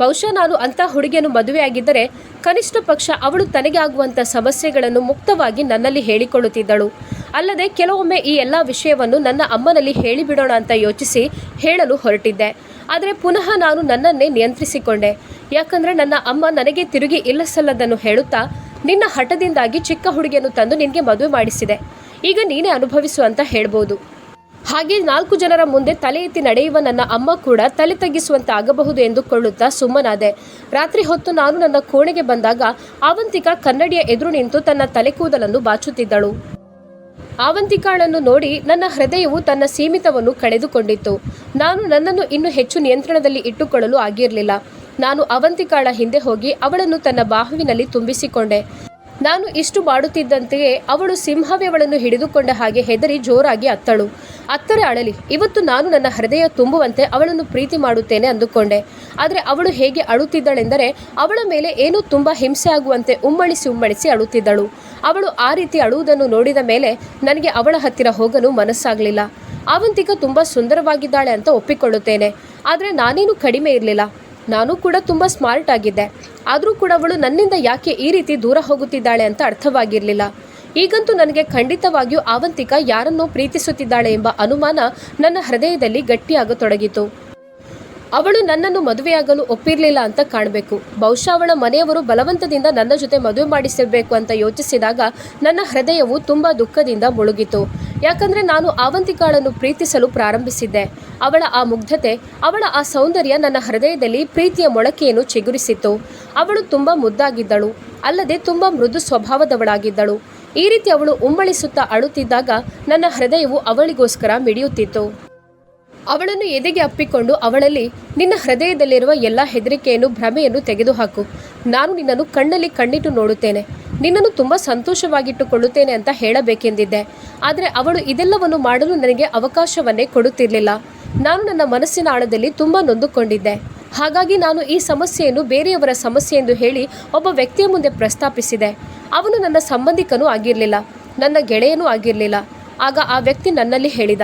ಬಹುಶಃ ನಾನು ಅಂಥ ಹುಡುಗಿಯನ್ನು ಮದುವೆಯಾಗಿದ್ದರೆ ಕನಿಷ್ಠ ಪಕ್ಷ ಅವಳು ತನಗೆ ಆಗುವಂಥ ಸಮಸ್ಯೆಗಳನ್ನು ಮುಕ್ತವಾಗಿ ನನ್ನಲ್ಲಿ ಹೇಳಿಕೊಳ್ಳುತ್ತಿದ್ದಳು. ಅಲ್ಲದೆ ಕೆಲವೊಮ್ಮೆ ಈ ಎಲ್ಲ ವಿಷಯವನ್ನು ನನ್ನ ಅಮ್ಮನಲ್ಲಿ ಹೇಳಿಬಿಡೋಣ ಅಂತ ಯೋಚಿಸಿ ಹೇಳಲು ಹೊರಟಿದ್ದೆ. ಆದರೆ ಪುನಃ ನಾನು ನನ್ನನ್ನೇ ನಿಯಂತ್ರಿಸಿಕೊಂಡೆ. ಯಾಕಂದರೆ ನನ್ನ ಅಮ್ಮ ನನಗೆ ತಿರುಗಿ ಇಲ್ಲಸಲ್ಲದನ್ನು ಹೇಳುತ್ತಾ ನಿನ್ನ ಹಠದಿಂದಾಗಿ ಚಿಕ್ಕ ಹುಡುಗಿಯನ್ನು ತಂದು ನಿನಗೆ ಮದುವೆ ಮಾಡಿಸಿದೆ. ಈಗ ನೀನೇ ಅನುಭವಿಸು ಅಂತ ಹೇಳ್ಬೋದು. ಹಾಗೆ ನಾಲ್ಕು ಜನರ ಮುಂದೆ ತಲೆ ಎತ್ತಿ ನಡೆಯುವ ನನ್ನ ಅಮ್ಮ ಕೂಡ ತಲೆ ತಗ್ಗಿಸುವಂತೆ ಆಗಬಹುದು ಎಂದುಕೊಳ್ಳುತ್ತಾ ಸುಮ್ಮನಾದೆ. ರಾತ್ರಿ ಹೊತ್ತು ನಾನು ನನ್ನ ಕೋಣೆಗೆ ಬಂದಾಗ ಅವಂತಿಕಾ ಕನ್ನಡಿಯ ಎದುರು ನಿಂತು ತನ್ನ ತಲೆ ಕೂದಲನ್ನು ಬಾಚುತ್ತಿದ್ದಳು. ಅವಂತಿಕಾಳನ್ನು ನೋಡಿ ನನ್ನ ಹೃದಯವು ತನ್ನ ಸೀಮಿತವನ್ನು ಕಳೆದುಕೊಂಡಿತ್ತು. ನಾನು ನನ್ನನ್ನು ಇನ್ನು ಹೆಚ್ಚು ನಿಯಂತ್ರಣದಲ್ಲಿ ಇಟ್ಟುಕೊಳ್ಳಲು ಆಗಿರಲಿಲ್ಲ. ನಾನು ಅವಂತಿಕಾಳ ಹಿಂದೆ ಹೋಗಿ ಅವಳನ್ನು ತನ್ನ ಬಾಹುವಿನಲ್ಲಿ ತುಂಬಿಸಿಕೊಂಡೆ. ನಾನು ಇಷ್ಟು ಮಾಡುತ್ತಿದ್ದಂತೆಯೇ ಅವಳು ಸಿಂಹವೇ ಅವಳನ್ನು ಹಿಡಿದುಕೊಂಡ ಹಾಗೆ ಹೆದರಿ ಜೋರಾಗಿ ಅತ್ತಳು. ಅತ್ತರೆ ಅಳಲಿ, ಇವತ್ತು ನಾನು ನನ್ನ ಹೃದಯ ತುಂಬುವಂತೆ ಅವಳನ್ನು ಪ್ರೀತಿ ಮಾಡುತ್ತೇನೆ ಅಂದುಕೊಂಡೆ. ಆದರೆ ಅವಳು ಹೇಗೆ ಅಳುತ್ತಿದ್ದಳೆಂದರೆ, ಅವಳ ಮೇಲೆ ಏನೂ ತುಂಬ ಹಿಂಸೆ ಆಗುವಂತೆ ಉಮ್ಮಳಿಸಿ ಉಮ್ಮಳಿಸಿ ಅಳುತ್ತಿದ್ದಳು. ಅವಳು ಆ ರೀತಿ ಅಳುವುದನ್ನು ನೋಡಿದ ಮೇಲೆ ನನಗೆ ಅವಳ ಹತ್ತಿರ ಹೋಗಲು ಮನಸ್ಸಾಗಲಿಲ್ಲ. ಅವಂತಿಕ ತುಂಬ ಸುಂದರವಾಗಿದ್ದಾಳೆ ಅಂತ ಒಪ್ಪಿಕೊಳ್ಳುತ್ತೇನೆ. ಆದರೆ ನಾನೇನು ಕಡಿಮೆ ಇರಲಿಲ್ಲ. ನಾನು ಕೂಡ ತುಂಬ ಸ್ಮಾರ್ಟ್ ಆಗಿದ್ದೆ. ಆದರೂ ಕೂಡ ಅವಳು ನನ್ನಿಂದ ಯಾಕೆ ಈ ರೀತಿ ದೂರ ಹೋಗುತ್ತಿದ್ದಾಳೆ ಅಂತ ಅರ್ಥವಾಗಿರಲಿಲ್ಲ. ಈಗಂತೂ ನನಗೆ ಖಂಡಿತವಾಗಿಯೂ ಆವಂತಿಕ ಯಾರನ್ನೋ ಪ್ರೀತಿಸುತ್ತಿದ್ದಾಳೆ ಎಂಬ ಅನುಮಾನ ನನ್ನ ಹೃದಯದಲ್ಲಿ ಗಟ್ಟಿಯಾಗತೊಡಗಿತು. ಅವಳು ನನ್ನನ್ನು ಮದುವೆಯಾಗಲು ಒಪ್ಪಿರಲಿಲ್ಲ ಅಂತ ಕಾಣಬೇಕು. ಬಹುಶಃ ಅವಳ ಮನೆಯವರು ಬಲವಂತದಿಂದ ನನ್ನ ಜೊತೆ ಮದುವೆ ಮಾಡಿಸಿರಬೇಕು ಅಂತ ಯೋಚಿಸಿದಾಗ ನನ್ನ ಹೃದಯವು ತುಂಬ ದುಃಖದಿಂದ ಮುಳುಗಿತು. ಯಾಕಂದ್ರೆ ನಾನು ಆವಂತಿಕಾಳನ್ನು ಪ್ರೀತಿಸಲು ಪ್ರಾರಂಭಿಸಿದ್ದೆ. ಅವಳ ಆ ಮುಗ್ಧತೆ, ಅವಳ ಆ ಸೌಂದರ್ಯ ನನ್ನ ಹೃದಯದಲ್ಲಿ ಪ್ರೀತಿಯ ಮೊಳಕೆಯನ್ನು ಚಿಗುರಿಸಿತ್ತು. ಅವಳು ತುಂಬ ಮುದ್ದಾಗಿದ್ದಳು, ಅಲ್ಲದೆ ತುಂಬ ಮೃದು ಸ್ವಭಾವದವಳಾಗಿದ್ದಳು. ಈ ರೀತಿ ಅವಳು ಉಮ್ಮಳಿಸುತ್ತಾ ಅಳುತ್ತಿದ್ದಾಗ ನನ್ನ ಹೃದಯವು ಅವಳಿಗೋಸ್ಕರ ಮಿಡಿಯುತ್ತಿತ್ತು. ಅವಳನ್ನು ಎದೆಗೆ ಅಪ್ಪಿಕೊಂಡು ಅವಳಲ್ಲಿ, ನಿನ್ನ ಹೃದಯದಲ್ಲಿರುವ ಎಲ್ಲ ಹೆದರಿಕೆಯನ್ನು, ಭ್ರಮೆಯನ್ನು ತೆಗೆದುಹಾಕು. ನಾನು ನಿನ್ನನ್ನು ಕಣ್ಣಲ್ಲಿ ಕಣ್ಣಿಟ್ಟು ನೋಡುತ್ತೇನೆ. ನಿನ್ನನ್ನು ತುಂಬ ಸಂತೋಷವಾಗಿಟ್ಟುಕೊಳ್ಳುತ್ತೇನೆ ಅಂತ ಹೇಳಬೇಕೆಂದಿದ್ದೆ. ಆದರೆ ಅವಳು ಇದೆಲ್ಲವನ್ನು ಮಾಡಲು ನನಗೆ ಅವಕಾಶವನ್ನೇ ಕೊಡುತ್ತಿರಲಿಲ್ಲ. ನಾನು ನನ್ನ ಮನಸ್ಸಿನ ಆಳದಲ್ಲಿ ತುಂಬ ನೊಂದುಕೊಂಡಿದ್ದೆ. ಹಾಗಾಗಿ ನಾನು ಈ ಸಮಸ್ಯೆಯನ್ನು ಬೇರೆಯವರ ಸಮಸ್ಯೆ ಎಂದು ಹೇಳಿ ಒಬ್ಬ ವ್ಯಕ್ತಿಯ ಮುಂದೆ ಪ್ರಸ್ತಾಪಿಸಿದೆ. ಅವನು ನನ್ನ ಸಂಬಂಧಿಕನೂ ಆಗಿರಲಿಲ್ಲ. ನನ್ನ ಗೆಳೆಯನೂ ಆಗಿರಲಿಲ್ಲ. ಆಗ ಆ ವ್ಯಕ್ತಿ ನನ್ನಲ್ಲಿ ಹೇಳಿದ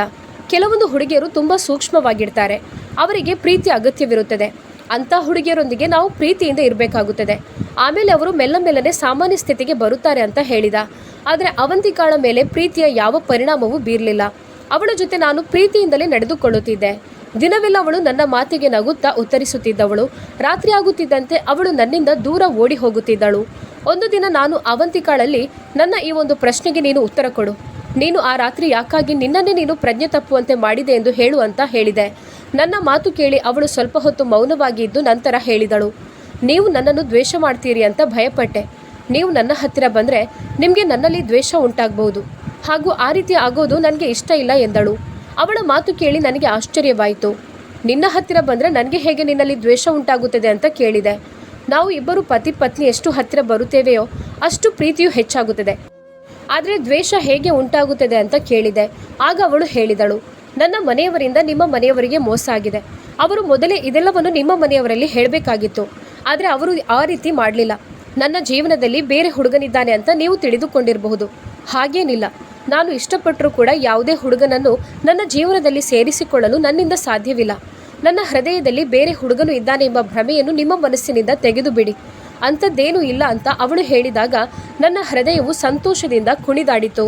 ಕೆಲವೊಂದು ಹುಡುಗಿಯರು ತುಂಬ ಸೂಕ್ಷ್ಮವಾಗಿರ್ತಾರೆ. ಅವರಿಗೆ ಪ್ರೀತಿ ಅಗತ್ಯವಿರುತ್ತದೆ. ಅಂಥ ಹುಡುಗಿಯರೊಂದಿಗೆ ನಾವು ಪ್ರೀತಿಯಿಂದ ಇರಬೇಕಾಗುತ್ತದೆ. ಆಮೇಲೆ ಅವರು ಮೆಲ್ಲ ಮೆಲ್ಲನೆ ಸಾಮಾನ್ಯ ಸ್ಥಿತಿಗೆ ಬರುತ್ತಾರೆ ಅಂತ ಹೇಳಿದ. ಆದರೆ ಅವಂತಿಕಾಳ ಮೇಲೆ ಪ್ರೀತಿಯ ಯಾವ ಪರಿಣಾಮವೂ ಬೀರಲಿಲ್ಲ. ಅವಳ ಜೊತೆ ನಾನು ಪ್ರೀತಿಯಿಂದಲೇ ನಡೆದುಕೊಳ್ಳುತ್ತಿದ್ದೆ. ದಿನವೆಲ್ಲ ಅವಳು ನನ್ನ ಮಾತಿಗೆ ನಗುತ್ತಾ ಉತ್ತರಿಸುತ್ತಿದ್ದವಳು. ರಾತ್ರಿ ಆಗುತ್ತಿದ್ದಂತೆ ಅವಳು ನನ್ನಿಂದ ದೂರ ಓಡಿ ಹೋಗುತ್ತಿದ್ದಳು. ಒಂದು ದಿನ ನಾನು ಅವಂತಿಕಾಳಲ್ಲಿ ನನ್ನ ಈ ಒಂದು ಪ್ರಶ್ನೆಗೆ ನೀನು ಉತ್ತರ ಕೊಡು. ನೀನು ಆ ರಾತ್ರಿ ಯಾಕಾಗಿ ನಿನ್ನನ್ನೇ ನೀನು ಪ್ರಜ್ಞೆ ತಪ್ಪುವಂತೆ ಮಾಡಿದೆ ಎಂದು ಹೇಳು ಅಂತ ಹೇಳಿದೆ. ನನ್ನ ಮಾತು ಕೇಳಿ ಅವಳು ಸ್ವಲ್ಪ ಹೊತ್ತು ಮೌನವಾಗಿ ಇದ್ದು ನಂತರ ಹೇಳಿದಳು. ನೀವು ನನ್ನನ್ನು ದ್ವೇಷ ಮಾಡ್ತೀರಿ ಅಂತ ಭಯಪಟ್ಟೆ. ನೀವು ನನ್ನ ಹತ್ತಿರ ಬಂದರೆ ನಿಮಗೆ ನನ್ನಲ್ಲಿ ದ್ವೇಷ ಉಂಟಾಗಬಹುದು. ಹಾಗೂ ಆ ರೀತಿ ಆಗೋದು ನನಗೆ ಇಷ್ಟ ಇಲ್ಲ ಎಂದಳು. ಅವಳ ಮಾತು ಕೇಳಿ ನನಗೆ ಆಶ್ಚರ್ಯವಾಯಿತು. ನಿನ್ನ ಹತ್ತಿರ ಬಂದರೆ ನನಗೆ ಹೇಗೆ ನಿನ್ನಲ್ಲಿ ದ್ವೇಷ ಉಂಟಾಗುತ್ತದೆ ಅಂತ ಕೇಳಿದೆ. ನಾವು ಇಬ್ಬರು ಪತಿ ಪತ್ನಿ ಎಷ್ಟು ಹತ್ತಿರ ಬರುತ್ತೇವೆಯೋ ಅಷ್ಟು ಪ್ರೀತಿಯು ಹೆಚ್ಚಾಗುತ್ತದೆ. ಆದರೆ ದ್ವೇಷ ಹೇಗೆ ಉಂಟಾಗುತ್ತದೆ ಅಂತ ಕೇಳಿದೆ. ಆಗ ಅವಳು ಹೇಳಿದಳು, ನನ್ನ ಮನೆಯವರಿಂದ ನಿಮ್ಮ ಮನೆಯವರಿಗೆ ಮೋಸ ಆಗಿದೆ. ಅವರು ಮೊದಲೇ ಇದೆಲ್ಲವನ್ನು ನಿಮ್ಮ ಮನೆಯವರಲ್ಲಿ ಹೇಳಬೇಕಾಗಿತ್ತು. ಆದರೆ ಅವರು ಆ ರೀತಿ ಮಾಡಲಿಲ್ಲ. ನನ್ನ ಜೀವನದಲ್ಲಿ ಬೇರೆ ಹುಡುಗನಿದ್ದಾನೆ ಅಂತ ನೀವು ತಿಳಿದುಕೊಂಡಿರಬಹುದು. ಹಾಗೇನಿಲ್ಲ. ನಾನು ಇಷ್ಟಪಟ್ಟರೂ ಕೂಡ ಯಾವುದೇ ಹುಡುಗನನ್ನು ನನ್ನ ಜೀವನದಲ್ಲಿ ಸೇರಿಸಿಕೊಳ್ಳಲು ನನ್ನಿಂದ ಸಾಧ್ಯವಿಲ್ಲ. ನನ್ನ ಹೃದಯದಲ್ಲಿ ಬೇರೆ ಹುಡುಗನು ಇದ್ದಾನೆ ಎಂಬ ಭ್ರಮೆಯನ್ನು ನಿಮ್ಮ ಮನಸ್ಸಿನಿಂದ ತೆಗೆದು ಬಿಡಿ ಅಂಥದ್ದೇನೂ ಇಲ್ಲ ಅಂತ ಅವಳು ಹೇಳಿದಾಗ ನನ್ನ ಹೃದಯವು ಸಂತೋಷದಿಂದ ಕುಣಿದಾಡಿತು.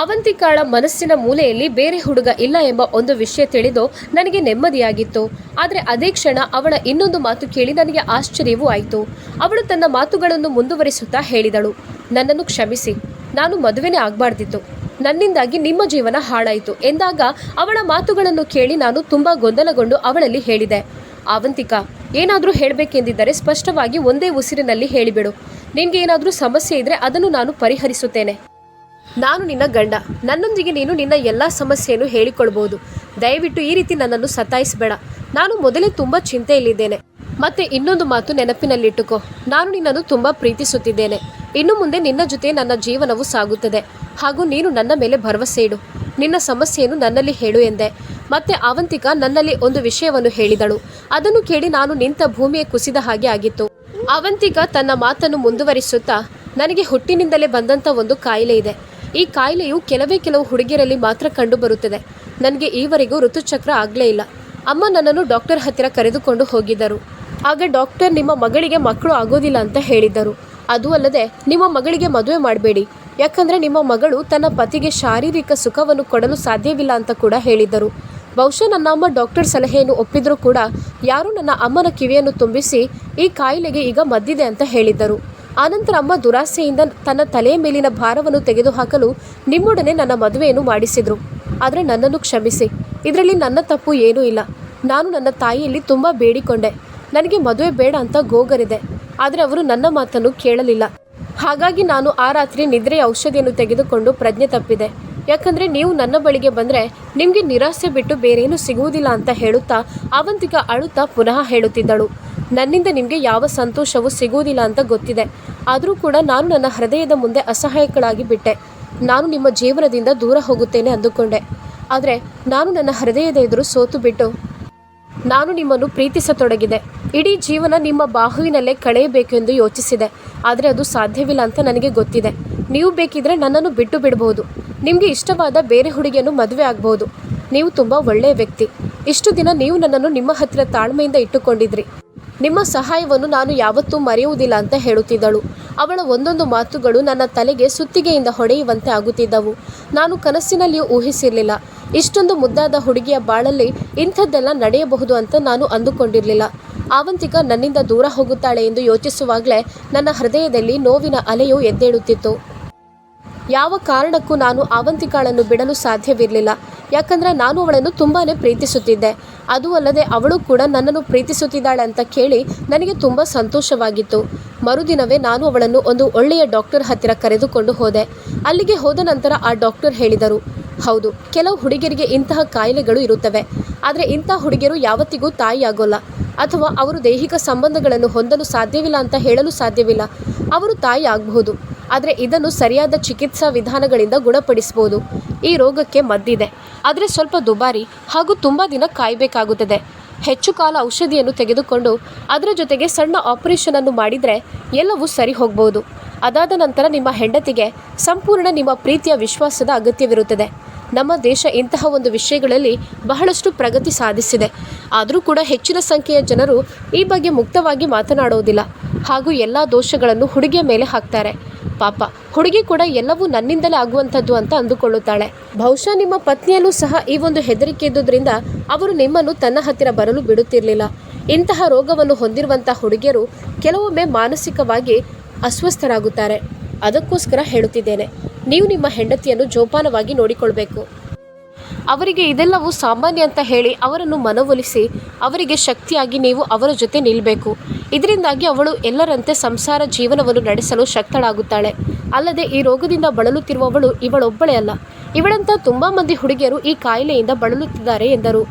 ಅವಂತಿಕಾಳ ಮನಸ್ಸಿನ ಮೂಲೆಯಲ್ಲಿ ಬೇರೆ ಹುಡುಗ ಇಲ್ಲ ಎಂಬ ಒಂದು ವಿಷಯ ತಿಳಿದು ನನಗೆ ನೆಮ್ಮದಿಯಾಗಿತ್ತು. ಆದರೆ ಅದೇ ಕ್ಷಣ ಅವಳ ಇನ್ನೊಂದು ಮಾತು ಕೇಳಿ ನನಗೆ ಆಶ್ಚರ್ಯವೂ ಆಯಿತು. ಅವಳು ತನ್ನ ಮಾತುಗಳನ್ನು ಮುಂದುವರಿಸುತ್ತಾ ಹೇಳಿದಳು, ನನ್ನನ್ನು ಕ್ಷಮಿಸಿ, ನಾನು ಮದುವೆನೇ ಆಗಬಾರ್ದಿತ್ತು. ನನ್ನಿಂದಾಗಿ ನಿಮ್ಮ ಜೀವನ ಹಾಳಾಯಿತು ಎಂದಾಗ ಅವಳ ಮಾತುಗಳನ್ನು ಕೇಳಿ ನಾನು ತುಂಬ ಗೊಂದಲಗೊಂಡು ಅವಳಲ್ಲಿ ಹೇಳಿದೆ ಅವಂತಿಕಾ ಏನಾದರೂ ಹೇಳಬೇಕೆಂದಿದ್ದರೆ ಸ್ಪಷ್ಟವಾಗಿ ಒಂದೇ ಉಸಿರಿನಲ್ಲಿ ಹೇಳಿಬಿಡು. ನಿನಗೆ ಏನಾದರೂ ಸಮಸ್ಯೆ ಇದ್ರೆ ಅದನ್ನು ನಾನು ಪರಿಹರಿಸುತ್ತೇನೆ. ನಾನು ನಿನ್ನ ಗಂಡ. ನನ್ನೊಂದಿಗೆ ನೀನು ನಿನ್ನ ಎಲ್ಲ ಸಮಸ್ಯೆಯನ್ನು ಹೇಳಿಕೊಳ್ಬಹುದು ದಯವಿಟ್ಟು ಈ ರೀತಿ ನನ್ನನ್ನು ಸತಾಯಿಸಬೇಡ. ನಾನು ಮೊದಲೇ ತುಂಬ ಚಿಂತೆಯಲ್ಲಿದ್ದೇನೆ. ಮತ್ತೆ ಇನ್ನೊಂದು ಮಾತು ನೆನಪಿನಲ್ಲಿಟ್ಟುಕೋ. ನಾನು ನಿನ್ನನ್ನು ತುಂಬ ಪ್ರೀತಿಸುತ್ತಿದ್ದೇನೆ. ಇನ್ನು ಮುಂದೆ ನಿನ್ನ ಜೊತೆ ನನ್ನ ಜೀವನವು ಸಾಗುತ್ತದೆ. ಹಾಗೂ ನೀನು ನನ್ನ ಮೇಲೆ ಭರವಸೆ ಇಡು. ನಿನ್ನ ಸಮಸ್ಯೆಯನ್ನು ನನ್ನಲ್ಲಿ ಹೇಳು ಎಂದೆ. ಮತ್ತೆ ಅವಂತಿಕ ನನ್ನಲ್ಲಿ ಒಂದು ವಿಷಯವನ್ನು ಹೇಳಿದಳು. ಅದನ್ನು ಕೇಳಿ ನಾನು ನಿಂತ ಭೂಮಿಯ ಕುಸಿದ ಹಾಗೆ ಆಗಿತ್ತು. ಅವಂತಿಕ ತನ್ನ ಮಾತನ್ನು ಮುಂದುವರಿಸುತ್ತಾ, ನನಗೆ ಹುಟ್ಟಿನಿಂದಲೇ ಬಂದಂಥ ಒಂದು ಕಾಯಿಲೆ ಇದೆ. ಈ ಕಾಯಿಲೆಯು ಕೆಲವೇ ಕೆಲವು ಹುಡುಗಿಯರಲ್ಲಿ ಮಾತ್ರ ಕಂಡುಬರುತ್ತದೆ ನನಗೆ ಈವರೆಗೂ ಋತುಚಕ್ರ ಆಗಲೇ ಇಲ್ಲ. ಅಮ್ಮ ನನ್ನನ್ನು ಡಾಕ್ಟರ್ ಹತ್ತಿರ ಕರೆದುಕೊಂಡು ಹೋಗಿದ್ದರು. ಆಗ ಡಾಕ್ಟರ್ ನಿಮ್ಮ ಮಗಳಿಗೆ ಮಕ್ಕಳು ಆಗೋದಿಲ್ಲ ಅಂತ ಹೇಳಿದ್ದರು. ಅದು ಅಲ್ಲದೆ, ನಿಮ್ಮ ಮಗಳಿಗೆ ಮದುವೆ ಮಾಡಬೇಡಿ. ಯಾಕಂದರೆ ನಿಮ್ಮ ಮಗಳು ತನ್ನ ಪತಿಗೆ ಶಾರೀರಿಕ ಸುಖವನ್ನು ಕೊಡಲು ಸಾಧ್ಯವಿಲ್ಲ ಅಂತ ಕೂಡ ಹೇಳಿದ್ದರು. ಬಹುಶಃ ನನ್ನ ಅಮ್ಮ ಡಾಕ್ಟರ್ ಸಲಹೆಯನ್ನು ಒಪ್ಪಿದರೂ ಕೂಡ ಯಾರೂ ನನ್ನ ಅಮ್ಮನ ಕಿವಿಯನ್ನು ತುಂಬಿಸಿ ಈ ಕಾಯಿಲೆಗೆ ಈಗ ಮದ್ದಿದೆ ಅಂತ ಹೇಳಿದ್ದರು. ಆನಂತರ ಅಮ್ಮ ದುರಾಸೆಯಿಂದ ತನ್ನ ತಲೆಯ ಮೇಲಿನ ಭಾರವನ್ನು ತೆಗೆದುಹಾಕಲು ನಿಮ್ಮೊಡನೆ ನನ್ನ ಮದುವೆಯನ್ನು ಮಾಡಿಸಿದರು. ಆದರೆ ನನ್ನನ್ನು ಕ್ಷಮಿಸಿ. ಇದರಲ್ಲಿ ನನ್ನ ತಪ್ಪು ಏನೂ ಇಲ್ಲ. ನಾನು ನನ್ನ ತಾಯಿಯಲ್ಲಿ ತುಂಬ ಬೇಡಿಕೊಂಡೆ. ನನಗೆ ಮದುವೆ ಬೇಡ ಅಂತ ಗೋಗರಿದೆ. ಆದರೆ ಅವರು ನನ್ನ ಮಾತನ್ನು ಕೇಳಲಿಲ್ಲ. ಹಾಗಾಗಿ ನಾನು ಆ ರಾತ್ರಿ ನಿದ್ರೆಯ ಔಷಧಿಯನ್ನು ತೆಗೆದುಕೊಂಡು ಪ್ರಜ್ಞೆ ತಪ್ಪಿದೆ. ಯಾಕಂದರೆ ನೀವು ನನ್ನ ಬಳಿಗೆ ಬಂದರೆ ನಿಮಗೆ ನಿರಾಸೆ ಬಿಟ್ಟು ಬೇರೇನೂ ಸಿಗುವುದಿಲ್ಲ ಅಂತ ಹೇಳುತ್ತಾ ಅವಂತಿಕ ಅಳುತ್ತಾ ಪುನಃ ಹೇಳುತ್ತಿದ್ದಳು. ನನ್ನಿಂದ ನಿಮಗೆ ಯಾವ ಸಂತೋಷವೂ ಸಿಗುವುದಿಲ್ಲ ಅಂತ ಗೊತ್ತಿದೆ. ಆದರೂ ಕೂಡ ನಾನು ನನ್ನ ಹೃದಯದ ಮುಂದೆ ಅಸಹಾಯಕಳಾಗಿ ಬಿಟ್ಟೆ. ನಾನು ನಿಮ್ಮ ಜೀವನದಿಂದ ದೂರ ಹೋಗುತ್ತೇನೆ ಅಂದುಕೊಂಡೆ. ಆದರೆ ನಾನು ನನ್ನ ಹೃದಯದ ಎದುರು ಸೋತು ಬಿಟ್ಟು ನಾನು ನಿಮ್ಮನ್ನು ಪ್ರೀತಿಸತೊಡಗಿದೆ. ಇಡೀ ಜೀವನ ನಿಮ್ಮ ಬಾಹುವಿನಲ್ಲೇ ಕಳೆಯಬೇಕೆಂದು ಯೋಚಿಸಿದೆ. ಆದರೆ ಅದು ಸಾಧ್ಯವಿಲ್ಲ ಅಂತ ನನಗೆ ಗೊತ್ತಿದೆ. ನೀವು ಬೇಕಿದ್ರೆ ನನ್ನನ್ನು ಬಿಟ್ಟು ಬಿಡಬಹುದು ನಿಮಗೆ ಇಷ್ಟವಾದ ಬೇರೆ ಹುಡುಗಿಯನ್ನು ಮದುವೆ ಆಗಬಹುದು ನೀವು ತುಂಬ ಒಳ್ಳೆಯ ವ್ಯಕ್ತಿ. ಇಷ್ಟು ದಿನ ನೀವು ನನ್ನನ್ನು ನಿಮ್ಮ ಹತ್ತಿರ ತಾಳ್ಮೆಯಿಂದ ಇಟ್ಟುಕೊಂಡಿದ್ರಿ. ನಿಮ್ಮ ಸಹಾಯವನ್ನು ನಾನು ಯಾವತ್ತೂ ಮರೆಯುವುದಿಲ್ಲ ಅಂತ ಹೇಳುತ್ತಿದ್ದಳು. ಅವಳ ಒಂದೊಂದು ಮಾತುಗಳು ನನ್ನ ತಲೆಗೆ ಸುತ್ತಿಗೆಯಿಂದ ಹೊಡೆಯುವಂತೆ ಆಗುತ್ತಿದ್ದವು. ನಾನು ಕನಸಿನಲ್ಲಿಯೂ ಊಹಿಸಿರಲಿಲ್ಲ. ಇಷ್ಟೊಂದು ಮುದ್ದಾದ ಹುಡುಗಿಯ ಬಾಳಲ್ಲಿ ಇಂಥದ್ದೆಲ್ಲ ನಡೆಯಬಹುದು ಅಂತ ನಾನು ಅಂದುಕೊಂಡಿರಲಿಲ್ಲ. ಆವಂತಿಕ ನನ್ನಿಂದ ದೂರ ಹೋಗುತ್ತಾಳೆ ಎಂದು ಯೋಚಿಸುವಾಗಲೇ ನನ್ನ ಹೃದಯದಲ್ಲಿ ನೋವಿನ ಅಲೆಯು ಎದ್ದೇಳುತ್ತಿತ್ತು. ಯಾವ ಕಾರಣಕ್ಕೂ ನಾನು ಅವಂತಿಕಾಳನ್ನು ಬಿಡಲು ಸಾಧ್ಯವಿರಲಿಲ್ಲ. ಯಾಕಂದರೆ ನಾನು ಅವಳನ್ನು ತುಂಬಾ ಪ್ರೀತಿಸುತ್ತಿದ್ದೆ. ಅದು ಅಲ್ಲದೆ ಅವಳು ಕೂಡ ನನ್ನನ್ನು ಪ್ರೀತಿಸುತ್ತಿದ್ದಾಳೆ ಅಂತ ಕೇಳಿ ನನಗೆ ತುಂಬ ಸಂತೋಷವಾಗಿತ್ತು. ಮರುದಿನವೇ ನಾನು ಅವಳನ್ನು ಒಂದು ಒಳ್ಳೆಯ ಡಾಕ್ಟರ್ ಹತ್ತಿರ ಕರೆದುಕೊಂಡು ಹೋದೆ. ಅಲ್ಲಿಗೆ ಹೋದ ನಂತರ ಆ ಡಾಕ್ಟರ್ ಹೇಳಿದರು ಹೌದು, ಕೆಲವು ಹುಡುಗಿಯರಿಗೆ ಇಂತಹ ಕಾಯಿಲೆಗಳು ಇರುತ್ತವೆ. ಆದರೆ ಇಂತಹ ಹುಡುಗಿಯರು ಯಾವತ್ತಿಗೂ ತಾಯಿಯಾಗೋಲ್ಲ. ಅಥವಾ ಅವರು ದೈಹಿಕ ಸಂಬಂಧಗಳನ್ನು ಹೊಂದಲು ಸಾಧ್ಯವಿಲ್ಲ ಅಂತ ಹೇಳಲು ಸಾಧ್ಯವಿಲ್ಲ. ಅವರು ತಾಯಿ ಆಗಬಹುದು ಆದರೆ ಇದನ್ನು ಸರಿಯಾದ ಚಿಕಿತ್ಸಾ ವಿಧಾನಗಳಿಂದ ಗುಣಪಡಿಸಬಹುದು. ಈ ರೋಗಕ್ಕೆ ಮದ್ದಿದೆ. ಆದರೆ ಸ್ವಲ್ಪ ದುಬಾರಿ ಹಾಗೂ ತುಂಬ ದಿನ ಕಾಯಬೇಕಾಗುತ್ತದೆ. ಹೆಚ್ಚು ಕಾಲ ಔಷಧಿಯನ್ನು ತೆಗೆದುಕೊಂಡು ಅದರ ಜೊತೆಗೆ ಸಣ್ಣ ಆಪರೇಷನನ್ನು ಮಾಡಿದರೆ ಎಲ್ಲವೂ ಸರಿ ಹೋಗ್ಬೋದು ಅದಾದ ನಂತರ ನಿಮ್ಮ ಹೆಂಡತಿಗೆ ಸಂಪೂರ್ಣ ನಿಮ್ಮ ಪ್ರೀತಿಯ ವಿಶ್ವಾಸದ ಅಗತ್ಯವಿರುತ್ತದೆ. ನಮ್ಮ ದೇಶ ಇಂತಹ ಒಂದು ವಿಷಯಗಳಲ್ಲಿ ಬಹಳಷ್ಟು ಪ್ರಗತಿ ಸಾಧಿಸಿದೆ. ಆದರೂ ಕೂಡ ಹೆಚ್ಚಿನ ಸಂಖ್ಯೆಯ ಜನರು ಈ ಬಗ್ಗೆ ಮುಕ್ತವಾಗಿ ಮಾತನಾಡುವುದಿಲ್ಲ. ಹಾಗೂ ಎಲ್ಲ ದೋಷಗಳನ್ನು ಹುಡುಗಿಯ ಮೇಲೆ ಹಾಕ್ತಾರೆ. ಪಾಪ, ಹುಡುಗಿ ಕೂಡ ಎಲ್ಲವೂ ನನ್ನಿಂದಲೇ ಆಗುವಂಥದ್ದು ಅಂತ ಅಂದುಕೊಳ್ಳುತ್ತಾಳೆ. ಬಹುಶಃ ನಿಮ್ಮ ಪತ್ನಿಯಲ್ಲೂ ಸಹ ಈ ಒಂದು ಹೆದರಿಕೆ ಇದ್ದುದರಿಂದ ಅವರು ನಿಮ್ಮನ್ನು ತನ್ನ ಹತ್ತಿರ ಬರಲು ಬಿಡುತ್ತಿರಲಿಲ್ಲ. ಇಂತಹ ರೋಗವನ್ನು ಹೊಂದಿರುವಂಥ ಹುಡುಗಿಯರು ಕೆಲವೊಮ್ಮೆ ಮಾನಸಿಕವಾಗಿ ಅಸ್ವಸ್ಥರಾಗುತ್ತಾರೆ. ಅದಕ್ಕೋಸ್ಕರ ಹೇಳುತ್ತಿದ್ದೇನೆ, ನೀವು ನಿಮ್ಮ ಹೆಂಡತಿಯನ್ನು ಜೋಪಾನವಾಗಿ ನೋಡಿಕೊಳ್ಬೇಕು. ಅವರಿಗೆ ಇದೆಲ್ಲವೂ ಸಾಮಾನ್ಯ ಅಂತ ಹೇಳಿ ಅವರನ್ನು ಮನವೊಲಿಸಿ, ಅವರಿಗೆ ಶಕ್ತಿಯಾಗಿ ನೀವು ಅವರ ಜೊತೆ ನಿಲ್ಲಬೇಕು ಇದರಿಂದಾಗಿ ಅವಳು ಎಲ್ಲರಂತೆ ಸಂಸಾರ ಜೀವನವನ್ನು ನಡೆಸಲು ಶಕ್ತಳಾಗುತ್ತಾಳೆ. ಅಲ್ಲದೆ ಈ ರೋಗದಿಂದ ಬಳಲುತ್ತಿರುವವಳು ಇವಳೊಬ್ಬಳೇ ಅಲ್ಲ. ಇವಳಂತ ತುಂಬ ಮಂದಿ ಹುಡುಗಿಯರು ಈ ಕಾಯಿಲೆಯಿಂದ ಬಳಲುತ್ತಿದ್ದಾರೆ ಎಂದರು.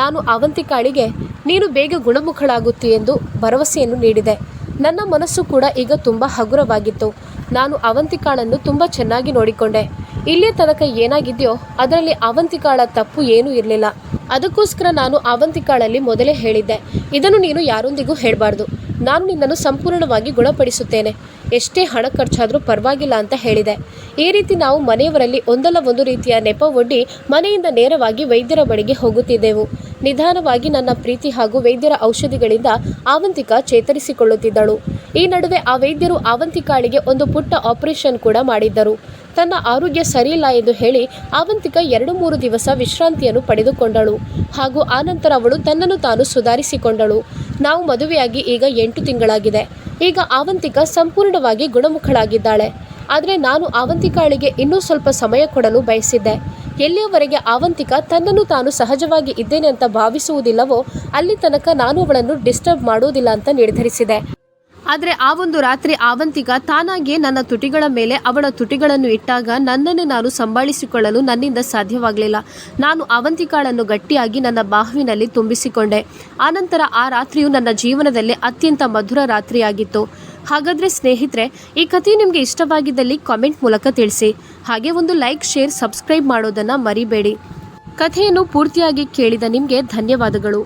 ನಾನು ಅವಂತಿಕಾಳಿಗೆ ನೀನು ಬೇಗ ಗುಣಮುಖಳಾಗುತ್ತಿ ಎಂದು ಭರವಸೆಯನ್ನು ನೀಡಿದೆ. ನನ್ನ ಮನಸ್ಸು ಕೂಡ ಈಗ ತುಂಬ ಹಗುರವಾಗಿತ್ತು. ನಾನು ಅವಂತಿಕಾಳನ್ನು ತುಂಬ ಚೆನ್ನಾಗಿ ನೋಡಿಕೊಂಡೆ. ಇಲ್ಲಿಯ ತನಕ ಏನಾಗಿದೆಯೋ ಅದರಲ್ಲಿ ಅವಂತಿಕಾಳ ತಪ್ಪು ಏನೂ ಇರಲಿಲ್ಲ. ಅದಕ್ಕೋಸ್ಕರ ನಾನು ಅವಂತಿಕಾಳಲ್ಲಿ ಮೊದಲೇ ಹೇಳಿದ್ದೆ. ಇದನ್ನು ನೀನು ಯಾರೊಂದಿಗೂ ಹೇಳಬಾರ್ದು. ನಾನು ನಿನ್ನನ್ನು ಸಂಪೂರ್ಣವಾಗಿ ಗುಣಪಡಿಸುತ್ತೇನೆ. ಎಷ್ಟೇ ಹಣ ಖರ್ಚಾದರೂ ಪರವಾಗಿಲ್ಲ ಅಂತ ಹೇಳಿದೆ. ಈ ರೀತಿ ನಾವು ಮನೆಯವರಲ್ಲಿ ಒಂದಲ್ಲ ಒಂದು ರೀತಿಯ ನೆಪ ಒಡ್ಡಿ ಮನೆಯಿಂದ ನೇರವಾಗಿ ವೈದ್ಯರ ಬಳಿಗೆ ಹೋಗುತ್ತಿದ್ದೆವು. ನಿಧಾನವಾಗಿ ನನ್ನ ಪ್ರೀತಿ ಹಾಗೂ ವೈದ್ಯರ ಔಷಧಿಗಳಿಂದ ಆವಂತಿಕ ಚೇತರಿಸಿಕೊಳ್ಳುತ್ತಿದ್ದಳು. ಈ ನಡುವೆ ಆ ವೈದ್ಯರು ಆವಂತಿಕಾಳಿಗೆ ಒಂದು ಪುಟ್ಟ ಆಪರೇಷನ್ ಕೂಡ ಮಾಡಿದ್ದರು. ತನ್ನ ಆರೋಗ್ಯ ಸರಿಯಿಲ್ಲ ಎಂದು ಹೇಳಿ ಆವಂತಿಕ ಎರಡು ಮೂರು ದಿವಸ ವಿಶ್ರಾಂತಿಯನ್ನು ಪಡೆದುಕೊಂಡಳು ಹಾಗೂ ಆನಂತರ ಅವಳು ತನ್ನನ್ನು ತಾನು ಸುಧಾರಿಸಿಕೊಂಡಳು. ನಾವು ಮದುವೆಯಾಗಿ ಈಗ ಎಂಟು ತಿಂಗಳಾಗಿದೆ. ಈಗ ಆವಂತಿಕ ಸಂಪೂರ್ಣವಾಗಿ ಗುಣಮುಖಳಾಗಿದ್ದಾಳೆ. ಆದರೆ ನಾನು ಆವಂತಿಕಾಳಿಗೆ ಇನ್ನೂ ಸ್ವಲ್ಪ ಸಮಯ ಕೊಡಲು ಬಯಸಿದ್ದೆ. ಎಲ್ಲಿಯವರೆಗೆ ಆವಂತಿಕ ತನ್ನನ್ನು ತಾನು ಸಹಜವಾಗಿ ಇದ್ದೇನೆ ಅಂತ ಭಾವಿಸುವುದಿಲ್ಲವೋ ಅಲ್ಲಿ ತನಕ ನಾನು ಅವಳನ್ನು ಡಿಸ್ಟರ್ಬ್ ಮಾಡುವುದಿಲ್ಲ ಅಂತ ನಿರ್ಧರಿಸಿದೆ. ಆದರೆ ಆ ಒಂದು ರಾತ್ರಿ ಆವಂತಿಕ ತಾನಾಗೆ ನನ್ನ ತುಟಿಗಳ ಮೇಲೆ ಅವಳ ತುಟಿಗಳನ್ನು ಇಟ್ಟಾಗ ನನ್ನನ್ನು ನಾನು ಸಂಭಾಳಿಸಿಕೊಳ್ಳಲು ನನ್ನಿಂದ ಸಾಧ್ಯವಾಗಲಿಲ್ಲ. ನಾನು ಅವಂತಿಕಾಳನ್ನು ಗಟ್ಟಿಯಾಗಿ ನನ್ನ ಬಾಹುವಿನಲ್ಲಿ ತುಂಬಿಸಿಕೊಂಡೆ. ಆನಂತರ ಆ ರಾತ್ರಿಯು ನನ್ನ ಜೀವನದಲ್ಲಿ ಅತ್ಯಂತ ಮಧುರ ರಾತ್ರಿಯಾಗಿತ್ತು. ಹಾಗಾದರೆ ಸ್ನೇಹಿತರೆ, ಈ ಕಥೆ ನಿಮಗೆ ಇಷ್ಟವಾಗಿದ್ದಲ್ಲಿ ಕಾಮೆಂಟ್ ಮೂಲಕ ತಿಳಿಸಿ. ಹಾಗೆ ಒಂದು ಲೈಕ್ ಶೇರ್ ಸಬ್ಸ್ಕ್ರೈಬ್ ಮಾಡೋದನ್ನು ಮರಿಬೇಡಿ. ಕಥೆಯನ್ನು ಪೂರ್ತಿಯಾಗಿ ಕೇಳಿದ ನಿಮಗೆ ಧನ್ಯವಾದಗಳು.